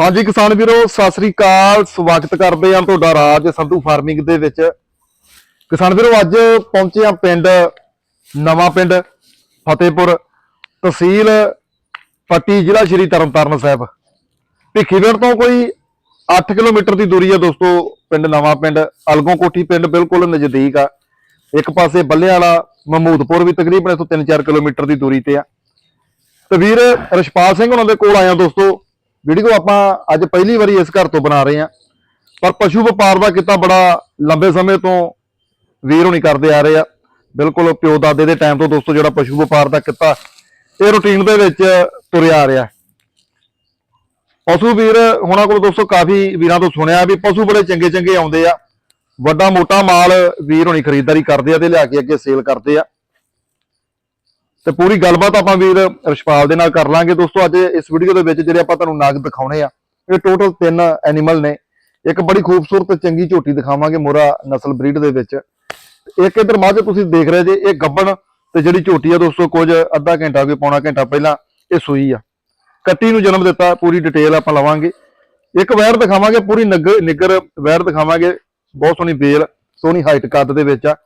ਹਾਂਜੀ ਕਿਸਾਨ ਵੀਰੋ, ਸਤਿ ਸ੍ਰੀ ਅਕਾਲ। ਸਵਾਗਤ ਕਰਦੇ ਹਾਂ ਤੁਹਾਡਾ ਰਾਜ ਸੰਧੂ ਫਾਰਮਿੰਗ ਦੇ ਵਿੱਚ। ਕਿਸਾਨ ਵੀਰੋ, ਅੱਜ ਪਹੁੰਚੇ ਹਾਂ ਪਿੰਡ, ਨਵਾਂ ਪਿੰਡ, ਫਤਿਹਪੁਰ, ਤਹਿਸੀਲ ਪੱਟੀ, ਜ਼ਿਲ੍ਹਾ ਸ਼੍ਰੀ ਤਰਨਤਾਰਨ ਸਾਹਿਬ। ਭਿੱਖੀਵਿੰਡ ਤੋਂ ਕੋਈ 8 ਕਿਲੋਮੀਟਰ ਦੀ ਦੂਰੀ ਆ ਦੋਸਤੋ, ਪਿੰਡ ਨਵਾਂ ਪਿੰਡ। ਅਲਗੋਂ ਕੋਠੀ ਪਿੰਡ ਬਿਲਕੁਲ ਨਜ਼ਦੀਕ ਆ। ਇੱਕ ਪਾਸੇ ਬੱਲੇ ਵਾਲਾ ਮਹਮੂਦਪੁਰ ਵੀ ਤਕਰੀਬਨ ਇਥੋਂ 3-4 ਕਿਲੋਮੀਟਰ ਦੀ ਦੂਰੀ ਤੇ ਆ। ਤੇ ਵੀਰ ਰਸ਼ਪਾਲ ਸਿੰਘ ਉਹਨਾਂ ਦੇ ਕੋਲ ਆਇਆ ਦੋਸਤੋ। ਵੀਡੀਓ ਆਪਾਂ ਅੱਜ ਪਹਿਲੀ ਵਾਰੀ ਇਸ ਘਰ ਤੋਂ ਬਣਾ ਰਹੇ ਹਾਂ, ਪਰ ਪਸ਼ੂ ਵਪਾਰ ਦਾ ਕਿੱਤਾ ਬੜਾ ਲੰਬੇ ਸਮੇਂ ਤੋਂ ਵੀਰ ਹੋਣੀ ਕਰਦੇ ਆ ਰਹੇ ਆ। ਬਿਲਕੁਲ ਪਿਓ ਦਾਦੇ ਦੇ ਟਾਈਮ ਤੋਂ ਦੋਸਤੋ ਜਿਹੜਾ ਪਸ਼ੂ ਵਪਾਰ ਦਾ ਕਿੱਤਾ ਇਹ ਰੁਟੀਨ ਦੇ ਵਿੱਚ ਤੁਰਿਆ ਆ ਰਿਹਾ। ਪਸ਼ੂ ਵੀਰ ਹੁਣਾਂ ਕੋਲ ਦੋਸਤੋ ਕਾਫੀ ਵੀਰਾਂ ਤੋਂ ਸੁਣਿਆ ਵੀ ਪਸ਼ੂ ਬੜੇ ਚੰਗੇ ਚੰਗੇ ਆਉਂਦੇ ਆ। ਵੱਡਾ ਮੋਟਾ ਮਾਲ ਵੀਰ ਹੋਣੀ ਖਰੀਦਦਾਰੀ ਕਰਦੇ ਆ ਤੇ ਲਿਆ ਕੇ ਅੱਗੇ ਸੇਲ ਕਰਦੇ ਆ। ਤੇ ਪੂਰੀ ਗੱਲਬਾਤ ਆਪਾਂ ਵੀਰ ਰਿਸ਼ਪਾਲ ਦੇ ਨਾਲ ਕਰ ਲਾਂਗੇ ਦੋਸਤੋ। ਅੱਜ ਇਸ ਵੀਡੀਓ ਦੇ ਵਿੱਚ ਜਿਹੜੇ ਆਪਾਂ ਤੁਹਾਨੂੰ ਨਾਗ ਦਿਖਾਉਣੇ ਆ, ਇਹ ਟੋਟਲ ਤਿੰਨ ਐਨੀਮਲ ਨੇ। ਇੱਕ ਬੜੀ ਖੂਬਸੂਰਤ ਚੰਗੀ ਝੋਟੀ ਦਿਖਾਵਾਂਗੇ ਮੋਰਾ ਨਸਲ ਬਰੀਡ ਦੇ ਵਿੱਚ। ਇੱਕ ਇਧਰ ਮੱਝ ਤੁਸੀਂ ਦੇਖ ਰਹੇ ਜੇ, ਇਹ ਗੱਬਣ ਤੇ ਜਿਹੜੀ ਝੋਟੀ ਆ ਦੋਸਤੋ, ਕੁਝ ਅੱਧਾ ਘੰਟਾ ਕੋਈ ਪੌਣਾ ਘੰਟਾ ਪਹਿਲਾਂ ਇਹ ਸੂਈ ਆ। ਕੱਟੀ ਨੂੰ ਜਨਮ ਦਿੱਤਾ, ਪੂਰੀ ਡਿਟੇਲ ਆਪਾਂ ਲਵਾਂਗੇ। ਇੱਕ ਵੈਰ ਦਿਖਾਵਾਂਗੇ, ਪੂਰੀ ਨਗ- ਨਿੱਗਰ ਵੈਰ ਦਿਖਾਵਾਂਗੇ। ਬਹੁਤ ਸੋਹਣੀ ਬੇਲ ਸੋਹਣੀ ਹਾਈਟ ਕੱਦ ਦੇ ਵਿੱਚ ਆ।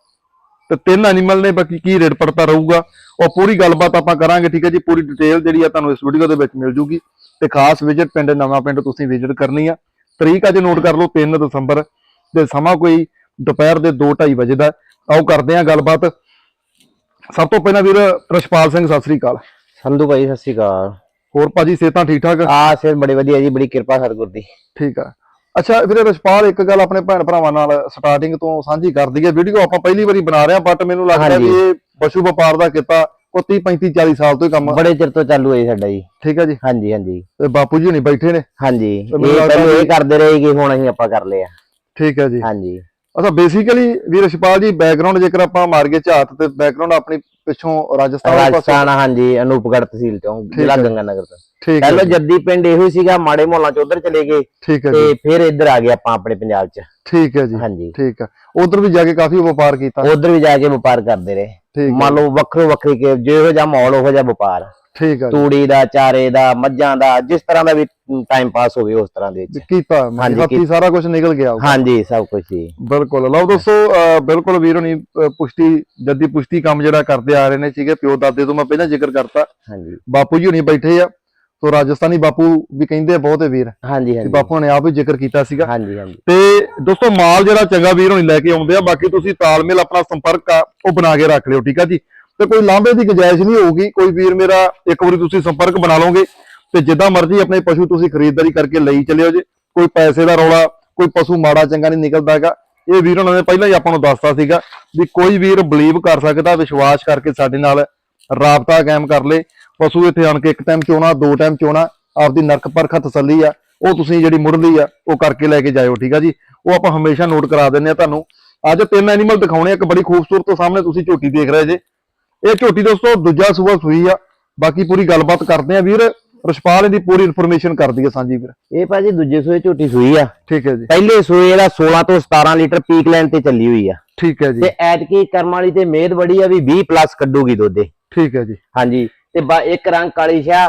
ਤੇ ਤਿੰਨ ਐਨੀਮਲ ਨੇ ਬਾਕੀ ਕੀ ਰੇਟ ਪੜਤਾ ਰਹੂਗਾ? ਉਹ ਪੂਰੀ ਗੱਲਬਾਤ ਆਪਾਂ ਕਰਾਂਗੇ ਠੀਕ ਹੈ ਜੀ? ਪੂਰੀ ਡਿਟੇਲ ਜਿਹੜੀ ਆ ਤੁਹਾਨੂੰ ਇਸ ਵੀਡੀਓ ਦੇ ਵਿੱਚ ਮਿਲ ਜੂਗੀ। ਤੇ ਖਾਸ ਵਿਜ਼ਿਟ ਪਿੰਡ ਨਵਾਂ ਪਿੰਡ ਤੁਸੀਂ ਵਿਜ਼ਿਟ ਕਰਨੀ ਆ। ਤਰੀਕ ਅੱਜ ਨੋਟ ਕਰ ਲਓ 3 ਦਸੰਬਰ ਤੇ ਸਮਾਂ ਕੋਈ ਦੁਪਹਿਰ ਦੇ 2:30 ਵਜੇ ਦਾ। ਆਓ ਕਰਦੇ ਆ ਗੱਲਬਾਤ। ਸਭ ਤੋਂ ਪਹਿਲਾਂ ਵੀਰ ਰਸ਼ਪਾਲ ਸਿੰਘ ਸਤਿ ਸ੍ਰੀ ਅਕਾਲ। ਸੰਧੂ ਭਾਈ ਸਤਿ ਸ਼੍ਰੀ ਅਕਾਲ। ਹੋਰ ਭਾਜੀ ਸਿਹਤਾਂ ਠੀਕ ਠਾਕ ਆ ਸਿਰ ਬੜੀ ਵਧੀਆ ਜੀ ਬੜੀ ਕਿਰਪਾ ਸਤਿਗੁਰ ਦੀ। ਠੀਕ ਆ। ਅੱਛਾ ਵੀਰੇ ਰਸ਼ਪਾਲ ਇੱਕ ਗੱਲ ਆਪਣੇ ਭੈਣ ਭਰਾਵਾਂ ਨਾਲ ਸਟਾਰਟਿੰਗ ਤੋਂ ਸਾਂਝੀ ਕਰ ਦਈਏ। ਵੀਡੀਓ ਆਪਾਂ ਪਹਿਲੀ ਵਾਰੀ ਬਣਾ ਰਹੇ ਹਾਂ ਬਟ ਮੈਨੂੰ ਲੱਗਦਾ। ਵੀ ਇਹ ਪਸ਼ੂ ਵਪਾਰ ਦਾ ਕਿੱਤਾ ਉਹ 30 35 40 ਸਾਲ ਤੋਂ ਹੀ ਕੰਮ ਬੜੇ ਚਿਰ ਤੋਂ ਚਾਲੂ ਹੈ ਜੀ ਸਾਡਾ ਜੀ। ਠੀਕ ਹੈ ਜੀ? ਹਾਂਜੀ ਹਾਂਜੀ। ਤੇ ਬਾਪੂ ਜੀ ਹੁਣੀ ਬੈਠੇ ਨੇ। ਹਾਂਜੀ। ਇਹ ਪਹਿਲਾਂ ਇਹ ਕਰਦੇ ਰਹੇ ਕਿ ਹੁਣ ਅਸੀਂ ਆਪਾਂ ਕਰ ਲਿਆ ਠੀਕ ਹੈ ਜੀ। ਹਾਂਜੀ। ਅੱਛਾ ਬੇਸਿਕਲੀ ਵੀਰ ਰਸ਼ਪਾਲ ਜੀ ਬੈਕਗ੍ਰਾਉਂਡ ਜੇਕਰ ਆਪਾਂ ਮਾਰ ਕੇ ਝਾਤ ਤੇ ਬੈਕਗ੍ਰਾਉਂਡ ਆਪਣੀ ਪਿੱਛੋਂ ਰਾਜਸਥਾਨ ਰਾਜਸਥਾਨ ਹਾਂਜੀ ਅਨੂਪਗੜ੍ਹ ਤਹਿਸੀਲ ਤੋਂ ਜ਼ਿਲ੍ਹਾ। ਗੰਗਾਨਗਰ ਤੋਂ। ਪਹਿਲਾਂ ਜੱਦੀ ਪਿੰਡ ਇਹੋ ਹੀ ਸੀਗਾ ਮਾੜੇ ਮਹੱਲਾਂ ਚ ਉਧਰ ਚਲੇ ਗਏ ਤੇ ਫਿਰ ਇੱਧਰ ਆ ਗਏ ਆਪਾਂ ਆਪਣੇ ਪੰਜਾਬ ਚ। ਠੀਕ ਹੈ ਜੀ। ਹਾਂਜੀ। ਠੀਕ ਹੈ। ਉਧਰ ਵੀ ਜਾ ਕੇ ਕਾਫੀ ਵਪਾਰ ਕੀਤਾ। ਉਧਰ ਵੀ ਜਾ ਕੇ ਵਪਾਰ ਕਰਦੇ ਰਹੇ। ਮੰਨ ਲਓ ਵੱਖਰੋ ਵੱਖਰੀ ਕੇ ਜਿਹੋ ਜਿਹਾ ਮਾਹੌਲ ਉਹੋ ਜਿਹਾ ਵਪਾਰ। ਠੀਕ ਹੈ। ਤੂੜੀ ਦਾ ਚਾਰੇ ਦਾ ਮੱਝਾਂ ਦਾ ਜਿਸ ਤਰ੍ਹਾਂ ਦਾ ਵੀ ਟਾਈਮ ਪਾਸ ਹੋਵੇ ਉਸ ਤਰ੍ਹਾਂ ਦੇ ਵਿੱਚ। ਕੀਤਾ ਹਾਂਜੀ, ਹੱਥੀ ਸਾਰਾ ਕੁਝ ਨਿਕਲ ਗਿਆ। ਹਾਂਜੀ ਸਭ ਕੁਝ ਜੀ। ਬਿਲਕੁਲ। ਲਓ ਦੋਸਤੋ ਬਿਲਕੁਲ ਵੀਰ ਅਹ ਪੁਸ਼ਟੀ ਜੱਦੀ ਪੁਸ਼ਤੀ ਕੰਮ ਜਿਹੜਾ ਕਰਦੇ ਆ ਰਹੇ ਨੇ ਸੀਗੇ ਪਿਓ ਦਾਦੇ ਤੋਂ ਮੈਂ ਪਹਿਲਾਂ ਜ਼ਿਕਰ ਕਰਤਾ। ਹਾਂਜੀ। ਬਾਪੂ ਜੀ ਹੁਣੀ ਬੈਠੇ ਆ ਸੋ ਰਾਜਸਥਾਨੀ ਬਾਪੂ ਵੀ ਕਹਿੰਦੇ ਆ ਬਹੁਤ ਹੈ ਵੀਰ। ਹਾਂਜੀ ਤੇ ਹਾਂਜੀ ਬਾਪੂ ਨੇ ਆਪ ਵੀ ਜ਼ਿਕਰ ਕੀਤਾ ਸੀਗਾ। ਹਾਂਜੀ ਹਾਂਜੀ। ਤੇ ਦੋਸਤੋ ਮਾਲ ਜਿਹੜਾ ਚੰਗਾ ਵੀਰ ਹੋਣੀ ਲੈ ਕੇ ਆਉਂਦੇ ਆ ਬਾਕੀ ਤੁਸੀਂ ਤਾਲਮੇਲ ਆਪਣਾ ਸੰਪਰਕ ਆ ਉਹ ਬਣਾ ਕੇ ਰੱਖ ਲਿਓ ਠੀਕ ਆ ਜੀ? ਤੇ ਕੋਈ ਲਾਂਭੇ ਦੀ ਗੁੰਜਾਇਸ਼ ਨਹੀਂ ਹੋਊਗੀ। ਕੋਈ ਵੀਰ ਮੇਰਾ ਇੱਕ ਵਾਰੀ ਤੁਸੀਂ ਸੰਪਰਕ ਬਣਾ ਲਓਗੇ ਤੇ ਜਿੱਦਾਂ ਮਰਜ਼ੀ ਆਪਣੇ ਪਸ਼ੂ ਤੁਸੀਂ ਖਰੀਦਦਾਰੀ ਕਰਕੇ ਲਈ ਚੱਲਿਓ ਜੇ। ਕੋਈ ਪੈਸੇ ਦਾ ਰੌਲਾ ਕੋਈ ਪਸ਼ੂ ਮਾੜਾ ਚੰਗਾ ਨਹੀਂ ਨਿਕਲਦਾ ਹੈਗਾ। ਇਹ ਵੀਰ ਉਹਨਾਂ ਨੇ ਪਹਿਲਾਂ ਹੀ ਆਪਾਂ ਨੂੰ ਦੱਸਤਾ ਸੀਗਾ ਵੀ ਕੋਈ ਵੀਰ ਬਲੀਵ ਕਰ ਸਕਦਾ ਵਿਸ਼ਵਾਸ ਕਰਕੇ ਸਾਡੇ ਨਾਲ ਰਾਬਤਾ ਕਾਇਮ ਕਰ ਲੇ। ਪਸ਼ੂ ਇੱਥੇ ਆਣ ਕੇ ਇੱਕ ਟਾਈਮ ਚੋਣਾ ਦੋ ਟਾਈਮ ਚੋਣਾ ਆਪਦੀ ਨਰਕ ਪਰਖ ਤਸੱਲੀ ਆ। ਉਹ ਤੁਸੀਂ ਜਿਹੜੀ ਮੁੱਢਲੀ ਆ ਉਹ ਕਰਕੇ ਲੈ ਕੇ ਜਾਇਓ ਠੀਕ ਆ ਜੀ? ਉਹ ਆਪਾਂ ਹਮੇਸ਼ਾ ਨੋਟ ਕਰਾ ਦਿੰਨੇ ਆ ਤੁਹਾਨੂੰ। ਅੱਜ ਤਿੰਨ ਐਨੀਮਲ ਦਿਖਾਉਣੇ ਆ, ਇੱਕ ਬੜੀ ਖੂਬਸੂਰਤ ਸਾਹਮਣੇ ਤੁਸੀਂ ਝੋਟੀ ਦੇਖ ਰਹੇ ਜੇ। ਇਹ ਝੋਟੀ ਦੋਸਤੋ ਦੂਜਾ ਸੂਆ ਸੂਈ ਆ। ਬਾਕੀ ਪੂਰੀ ਗੱਲਬਾਤ ਕਰਦੇ ਆ ਵੀਰ। ਰਸ਼ਪਾਲ ਇਹਦੀ ਪੂਰੀ ਇਨਫੋਰਮੇਸ਼ਨ ਕਰ ਦਈਏ ਸਾਂਝੀ ਵੀਰ। ਇਹ ਭਾਜੀ ਦੂਜੇ ਸੂਏ ਝੋਟੀ ਸੂਈ ਆ। ਠੀਕ ਹੈ ਜੀ। ਪਹਿਲੇ ਸੂਏ ਦਾ 16 ਤੋਂ 17 ਲੀਟਰ ਪੀਕ ਲਾਈਨ ਤੇ ਚੱਲੀ ਹੋਈ ਆ। ਠੀਕ ਹੈ ਜੀ। ਤੇ ਐਤਕੀ ਕਰਮ ਵਾਲੀ ਤੇ ਮਿਹਰ ਬੜੀ ਆ ਵੀ 20 ਪਲੱਸ ਕੱਢੂਗੀ ਦੋਦੇ ਠੀਕ ਹੈ ਜੀ। ਹਾਂਜੀ। ਤੇ ਇੱਕ ਰੰਗ ਕਾਲੀ ਸ਼ਾ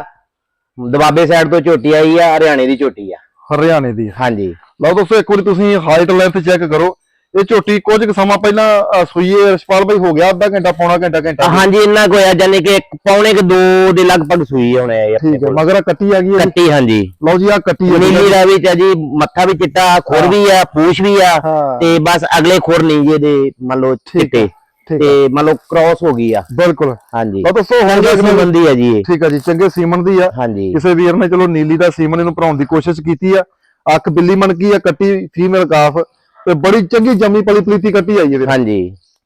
ਦਬਾਬੇ ਸਾਈਡ ਤੋਂ ਝੋਟੀ ਆਈ ਆ ਹਰਿਆਣੇ ਦੀ ਝੋਟੀ ਆ। ਹਰਿਆਣੇ ਦੀ ਆ। ਹਾਂਜੀ। ਲਓ ਦੋਸਤੋ ਇੱਕ ਵਾਰੀ ਤੁਸੀਂ ਹਾਈਟ ਲੈਂਥ ਚੈੱਕ ਕਰੋ। ਇਹ ਝੋਟੀ ਕੁਝ ਕੁ ਸਮਾਂ ਪਹਿਲਾਂ ਅ, ਸੂਈ ਹੈ ਰਸ਼ਪਾਲ ਭਾਈ ਹੋ ਗਿਆ ਅੱਧਾ ਘੰਟਾ ਪੌਣਾ ਘੰਟਾ ਘੰਟਾ। ਹਾਂਜੀ ਇੰਨਾ ਕੁ ਹੋਇਆ ਜਾਨੀ ਕਿ ਇੱਕ ਪੌਣੇ ਕਿ 2 ਦੇ ਲਗਭਗ ਸੂਈ ਹੋਣੇ ਆ ਆਪਣੇ ਠੀਕ ਹੈ ਕੋਲ। ਮਗਰ ਆਹ ਕੱਟੀ ਆ ਗਈ ਹੈ ਜੀ। ਕੱਟੀ ਹਾਂਜੀ। ਲਓ ਜੀ ਆ ਕੱਟੀ ਹੈ ਨੀਲੀ ਦਾ ਵੀ ਤੇ ਜੀ ਮੱਥਾ ਵੀ ਚਿੱਟਾ ਖੁਰ ਵੀ ਆ ਪੂਛ ਵੀ ਆ ਹਾਂ। ਤੇ ਬਸ ਅਗਲੇ ਖੁਰ ਨਹੀਂ ਜੀ ਇਹਦੇ ਮੰਨ ਲਓ ਚਿੱਟੇ। ਠੀਕ ਹੈ। ਤੇ ਮੰਨ ਲਓ ਕ੍ਰਾਸ ਹੋ ਗਈ ਆ। ਬਿਲਕੁਲ। ਹਾਂਜੀ। ਲਓ ਦੋਸਤੋ ਹੁਣ ਚੰਗੇ ਦੇਖਦੇ ਸੰਬੰਧੀ ਆ ਜੀ ਇਹ। ਠੀਕ ਹੈ ਜੀ ਚੰਗੇ ਸੀਮਨ ਦੀ ਆ। ਹਾਂਜੀ। ਕਿਸੇ ਵੀਰ ਨੇ ਚਲੋ ਨੀਲੀ ਦਾ ਸੀਮਨ ਇਹਨੂੰ ਭਰਾਉਣ ਦੀ ਕੋਸ਼ਿਸ਼ ਕੀਤੀ ਆ। ਅੱਖ ਬਿੱਲੀ ਮਣਕੀ ਆ ਕੱਟੀ ਫੀਮੇਲ ਕਾਫ ਤੇ ਬੜੀ ਚੰਗੀ ਜੰਮੀ ਪਲੀ ਪਲੀਤੀ ਕੱਟੀ ਆਈ ਹੈ ਵੀਰ ਹਾਂਜੀ।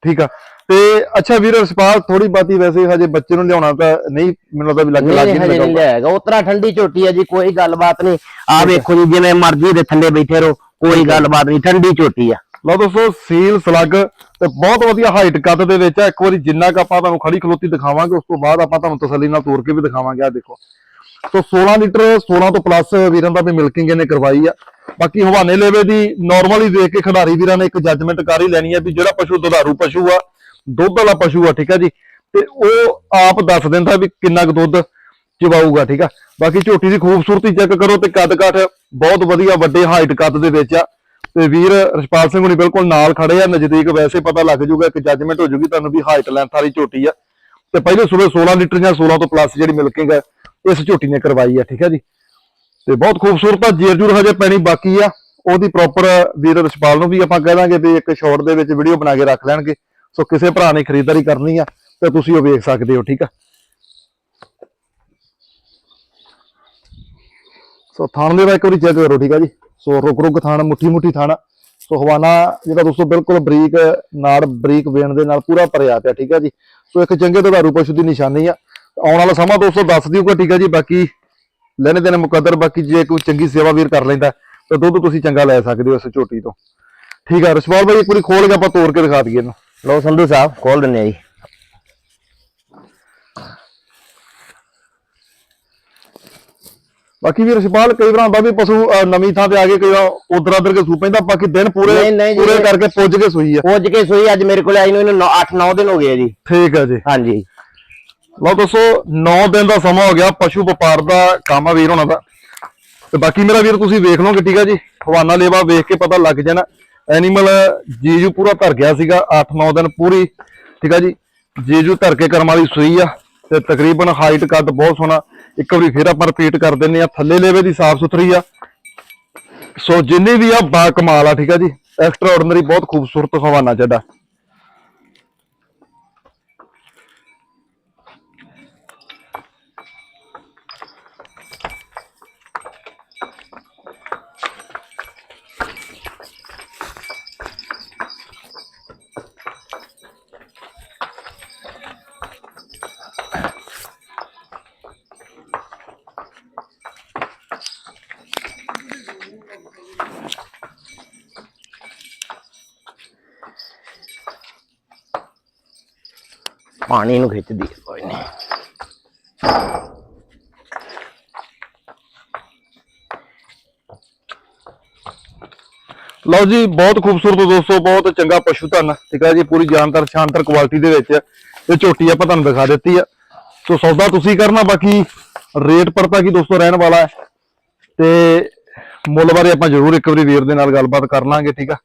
ਠੀਕ ਆ। ਤੇ ਅੱਛਾ ਵੀਰ ਰਸਪਾਲ ਥੋੜੀ ਬਾਤੀ ਵੈਸੇ ਹਜੇ ਬੱਚੇ ਨੂੰ ਲਿਆਉਣਾ ਤਾਂ ਨਹੀਂ ਮੈਨੂੰ ਲੱਗਦਾ ਵੀ ਲੱਗ ਲੱਗ ਨਹੀਂ ਹੀ ਨਹੀਂ ਉਤਰਾ ਠੰਡੀ ਝੋਟੀ ਆ ਜੀ ਕੋਈ ਗੱਲਬਾਤ ਨਹੀਂ। ਆ ਵੇਖੋ ਜੀ ਜਿਵੇਂ ਮਰਜ਼ੀ ਦੇ ਥੱਲੇ ਬੈਠੇ ਰਹੋ ਕੋਈ ਗੱਲਬਾਤ ਨਹੀਂ ਠੰਡੀ ਝੋਟੀ ਆ। ਲਓ ਦੋਸਤੋ ਸੀਲ ਸਲੱਗ ਤੇ ਬਹੁਤ ਵਧੀਆ ਹਾਈਟ ਕੱਦ ਦੇ ਵਿੱਚ ਆ। ਇੱਕ ਵਾਰੀ ਜਿੰਨਾ ਕ ਆਪਾਂ ਤੁਹਾਨੂੰ ਖੜੀ ਖਲੋਤੀ ਦਿਖਾਵਾਂਗੇ ਉਸ ਤੋਂ ਬਾਅਦ ਆਪਾਂ ਤੁਹਾਨੂੰ ਤਸੱਲੀ ਨਾਲ ਤੋੜ ਕੇ ਵੀ ਦਿਖਾਵਾਂਗੇ। ਆ ਦੇਖੋ। ਸੋ 16 ਲੀਟਰ 16 ਤੋਂ ਪਲੱਸ ਵੀਰਾਂ ਦਾ ਵੀ ਮਿਲਕਿੰਗ ਇਹਨੇ ਕਰਵਾਈ ਆ। ਬਾਕੀ ਹਵਾਨੇ ਲੇਵੇ ਦੀ ਨਾਰਮਲੀ ਦੇਖ ਕੇ ਖਿਡਾਰੀ ਵੀਰਾਂ ਨੇ ਇੱਕ ਜੱਜਮੈਂਟ ਕਰ ਹੀ ਲੈਣੀ ਆ ਵੀ ਜਿਹੜਾ ਪਸ਼ੂ ਦੁਧਾਰੂ ਪਸ਼ੂ ਆ, ਦੁੱਧ ਵਾਲਾ ਪਸ਼ੂ ਆ, ਠੀਕ ਆ ਜੀ? ਤੇ ਉਹ ਆਪ ਦੱਸ ਦਿੰਦਾ ਵੀ ਕਿੰਨਾ ਕੁ ਦੁੱਧ ਚਵਾਊਗਾ ਠੀਕ ਆ? ਬਾਕੀ ਝੋਟੀ ਦੀ ਖੂਬਸੂਰਤੀ ਚੈੱਕ ਕਰੋ ਤੇ ਕੱਦ ਕਾਠ ਬਹੁਤ ਵਧੀਆ ਵੱਡੇ ਹਾਈਟ ਕੱਦ ਦੇ ਵਿੱਚ ਆ। ਤੇ ਵੀਰ ਰਸ਼ਪਾਲ ਸਿੰਘ ਹੁਣੀ ਬਿਲਕੁਲ ਨਾਲ ਖੜੇ ਆ, ਨਜ਼ਦੀਕ ਵੈਸੇ ਪਤਾ ਲੱਗ ਜੂਗਾ ਇੱਕ ਜੱਜਮੈਂਟ ਹੋ ਜੂਗੀ ਤੁਹਾਨੂੰ ਵੀ ਹਾਈਟ ਲੈਂਥ ਵਾਲੀ ਝੋਟੀ ਆ। ਤੇ ਪਹਿਲੇ ਸੂਬੇ 16 ਲੀਟਰ ਜਾਂ 16 ਤੋਂ ਪਲੱਸ ਜਿਹੜੀ ਮਿਲਕਿੰਗ ਹੈ ਇਸ ਝੋਟੀ ਨੇ ਕਰਵਾਈ ਆ, ਠੀਕ ਹੈ ਜੀ? ਤੇ ਬਹੁਤ ਖੂਬਸੂਰਤ ਆ, ਜੇਰ ਜੂਰ ਹਜੇ ਪੈਣੀ ਬਾਕੀ ਆ। ਉਹਦੀ ਪ੍ਰੋਪਰ ਵੀਰ ਰਸ਼ਪਾਲ ਨੂੰ ਵੀ ਆਪਾਂ ਕਹਿ ਦਾਂਗੇ ਵੀ ਇੱਕ ਸ਼ਾਰਟ ਦੇ ਵਿੱਚ ਵੀਡੀਓ ਬਣਾ ਕੇ ਰੱਖ ਲੈਣਗੇ। ਸੋ ਕਿਸੇ ਭਰਾ ਨੇ ਖਰੀਦਦਾਰੀ ਕਰਨੀ ਆ, ਤੇ ਤੁਸੀਂ ਉਹ ਵੇਖ ਸਕਦੇ ਹੋ, ਠੀਕ ਆ? ਸੋ ਥਾਣ ਦੇ ਦਾ ਇੱਕ ਵਾਰੀ ਚੈੱਕ ਕਰੋ, ਠੀਕ ਆ ਜੀ? ਸੋ ਰੁਕ ਰੁਕ ਥਾਣ, ਮੁੱਠੀ ਮੁੱਠੀ ਥਾਣ। ਸੋ ਹਵਾਨਾ ਜਿਹੜਾ ਦੋਸਤੋ ਬਿਲਕੁਲ ਬਰੀਕ ਨਾਲ ਬਰੀਕ ਵੇਣ ਦੇ ਨਾਲ ਪੂਰਾ ਭਰਿਆ ਪਿਆ, ਠੀਕ ਆ ਜੀ? ਸੋ ਇੱਕ ਚੰਗੇ ਦੁਧਾਰੂ ਪਸ਼ੂ ਦੀ ਨਿਸ਼ਾਨੀ ਆ। ਆਉਣ ਵਾਲਾ ਸਮਾਂ ਦੋਸਤੋ ਦੱਸ ਦਿਓਗਾ ਠੀਕ ਆ ਜੀ ਬਾਕੀ ਲੈਣੇ ਦੇਣੇ ਮੁਕੱਦਰ ਬਾਕੀ ਜੇ ਕੋਈ ਚੰਗੀ ਸੇਵਾ ਵੀਰ ਕਰ ਲੈਂਦਾ ਤਾਂ ਦੁੱਧ ਤੁਸੀਂ ਚੰਗਾ ਲੈ ਸਕਦੇ ਹੋ ਇਸ ਝੋਟੀ ਤੋਂ। ਠੀਕ ਆ ਰਸ਼ਪਾਲ ਭਾਈ ਇੱਕ ਵਾਰੀ ਖੋਲ ਕੇ ਆਪਾਂ ਤੋੜ ਕੇ ਦਿਖਾ ਦਈਏ ਇਹਨੂੰ। ਲਓ ਸੰਧੂ ਸਾਹਿਬ ਖੋਲ ਦਿੰਨੇ ਆ ਜੀ। ਬਾਕੀ ਵੀ ਰਸ਼ਪਾਲ ਕਈ ਵਾਰ ਹੁੰਦਾ ਵੀ ਪਸ਼ੂ ਨਵੀਂ ਥਾਂ ਤੇ ਆ ਕੇ ਕਈ ਵਾਰ ਉਧਰ ਉਧਰ ਕੇ ਸੂ ਪੈਂਦਾ ਬਾਕੀ ਦਿਨ ਪੂਰੇ ਪੂਰੇ ਕਰਕੇ ਪੁੱਜ ਕੇ ਸੂਈ ਆ। ਪੁੱਜ ਕੇ ਸੋਈ ਅੱਜ ਮੇਰੇ ਕੋਲ ਆਈ ਨੂੰ ਇਹਨੂੰ 8-9 ਦਿਨ ਹੋ ਗਏ ਆ ਜੀ। ਠੀਕ ਆ ਜੀ। ਹਾਂਜੀ। ਲਓ ਦੋਸਤੋ 9 ਦਿਨ ਦਾ ਸਮਾਂ ਹੋ ਗਿਆ, ਪਸ਼ੂ ਵਪਾਰ ਦਾ ਕੰਮ ਆ ਵੀਰ ਹੋਣਾ ਦਾ। ਤੇ ਬਾਕੀ ਮੇਰਾ ਵੀਰ, ਤੁਸੀਂ ਵੇਖ ਲਓਗੇ, ਠੀਕ ਆ ਜੀ? ਹਵਾਨਾ ਲੇਵਾ ਵੇਖ ਕੇ ਪਤਾ ਲੱਗ ਜਾਣਾ। ਐਨੀਮਲ ਜੀਜੂ ਪੂਰਾ ਧਰ ਗਿਆ ਸੀਗਾ 8-9 ਦਿਨ ਪੂਰੀ, ਠੀਕ ਆ ਜੀ? ਜੀਜੂ ਧਰ ਕੇ ਕਰਮ ਵਾਲੀ ਸੂਈ ਆ, ਤੇ ਤਕਰੀਬਨ ਹਾਈਟ ਕੱਦ ਬਹੁਤ ਸੋਹਣਾ। ਇੱਕ ਵਾਰੀ ਫੇਰ ਆਪਾਂ ਰਿਪੀਟ ਕਰ ਦਿੰਨੇ ਆ ਥੱਲੇ ਲੇਵੇ ਦੀ ਸਾਫ਼ ਸੁਥਰੀ ਆ। ਸੋ ਜਿੰਨੀ ਵੀ ਆ, ਬਾ ਕਮਾਲ ਆ, ਠੀਕ ਆ ਜੀ? ਐਕਸਟਰਾ ਆਰਡੀਨਰੀ ਬਹੁਤ ਖੂਬਸੂਰਤ ਹਵਾਨਾ ਚੱਡਾ। ਪਾਣੀ ਨੂੰ ਖਿੱਚਦੀ ਹੈ, ਕੋਈ ਨਹੀਂ। ਲਓ ਜੀ, ਬਹੁਤ ਖੂਬਸੂਰਤ ਦੋਸਤੋ, ਬਹੁਤ ਚੰਗਾ ਪਸ਼ੂ ਧਨ, ਠੀਕ ਹੈ ਜੀ, ਪੂਰੀ ਜਾਨਦਾਰ ਸ਼ਾਨਦਾਰ ਕੁਆਲਿਟੀ ਦੇ ਵਿੱਚ ਇਹ ਝੋਟੀ ਆਪਾਂ ਤੁਹਾਨੂੰ ਦਿਖਾ ਦਿੱਤੀ ਆ। ਸੋ ਸੌਦਾ ਤੁਸੀਂ ਕਰਨਾ, ਬਾਕੀ ਰੇਟ ਪਰਤਾ ਕੀ ਦੋਸਤੋ, ਰਹਿਣ ਵਾਲਾ ਹੈ। ਤੇ ਮੁੱਲ ਬਾਰੇ ਆਪਾਂ ਜ਼ਰੂਰ ਇੱਕ ਵਾਰੀ ਵੀਰ ਦੇ ਨਾਲ ਗੱਲਬਾਤ ਕਰ ਲਾਂਗੇ, ਠੀਕ ਆ।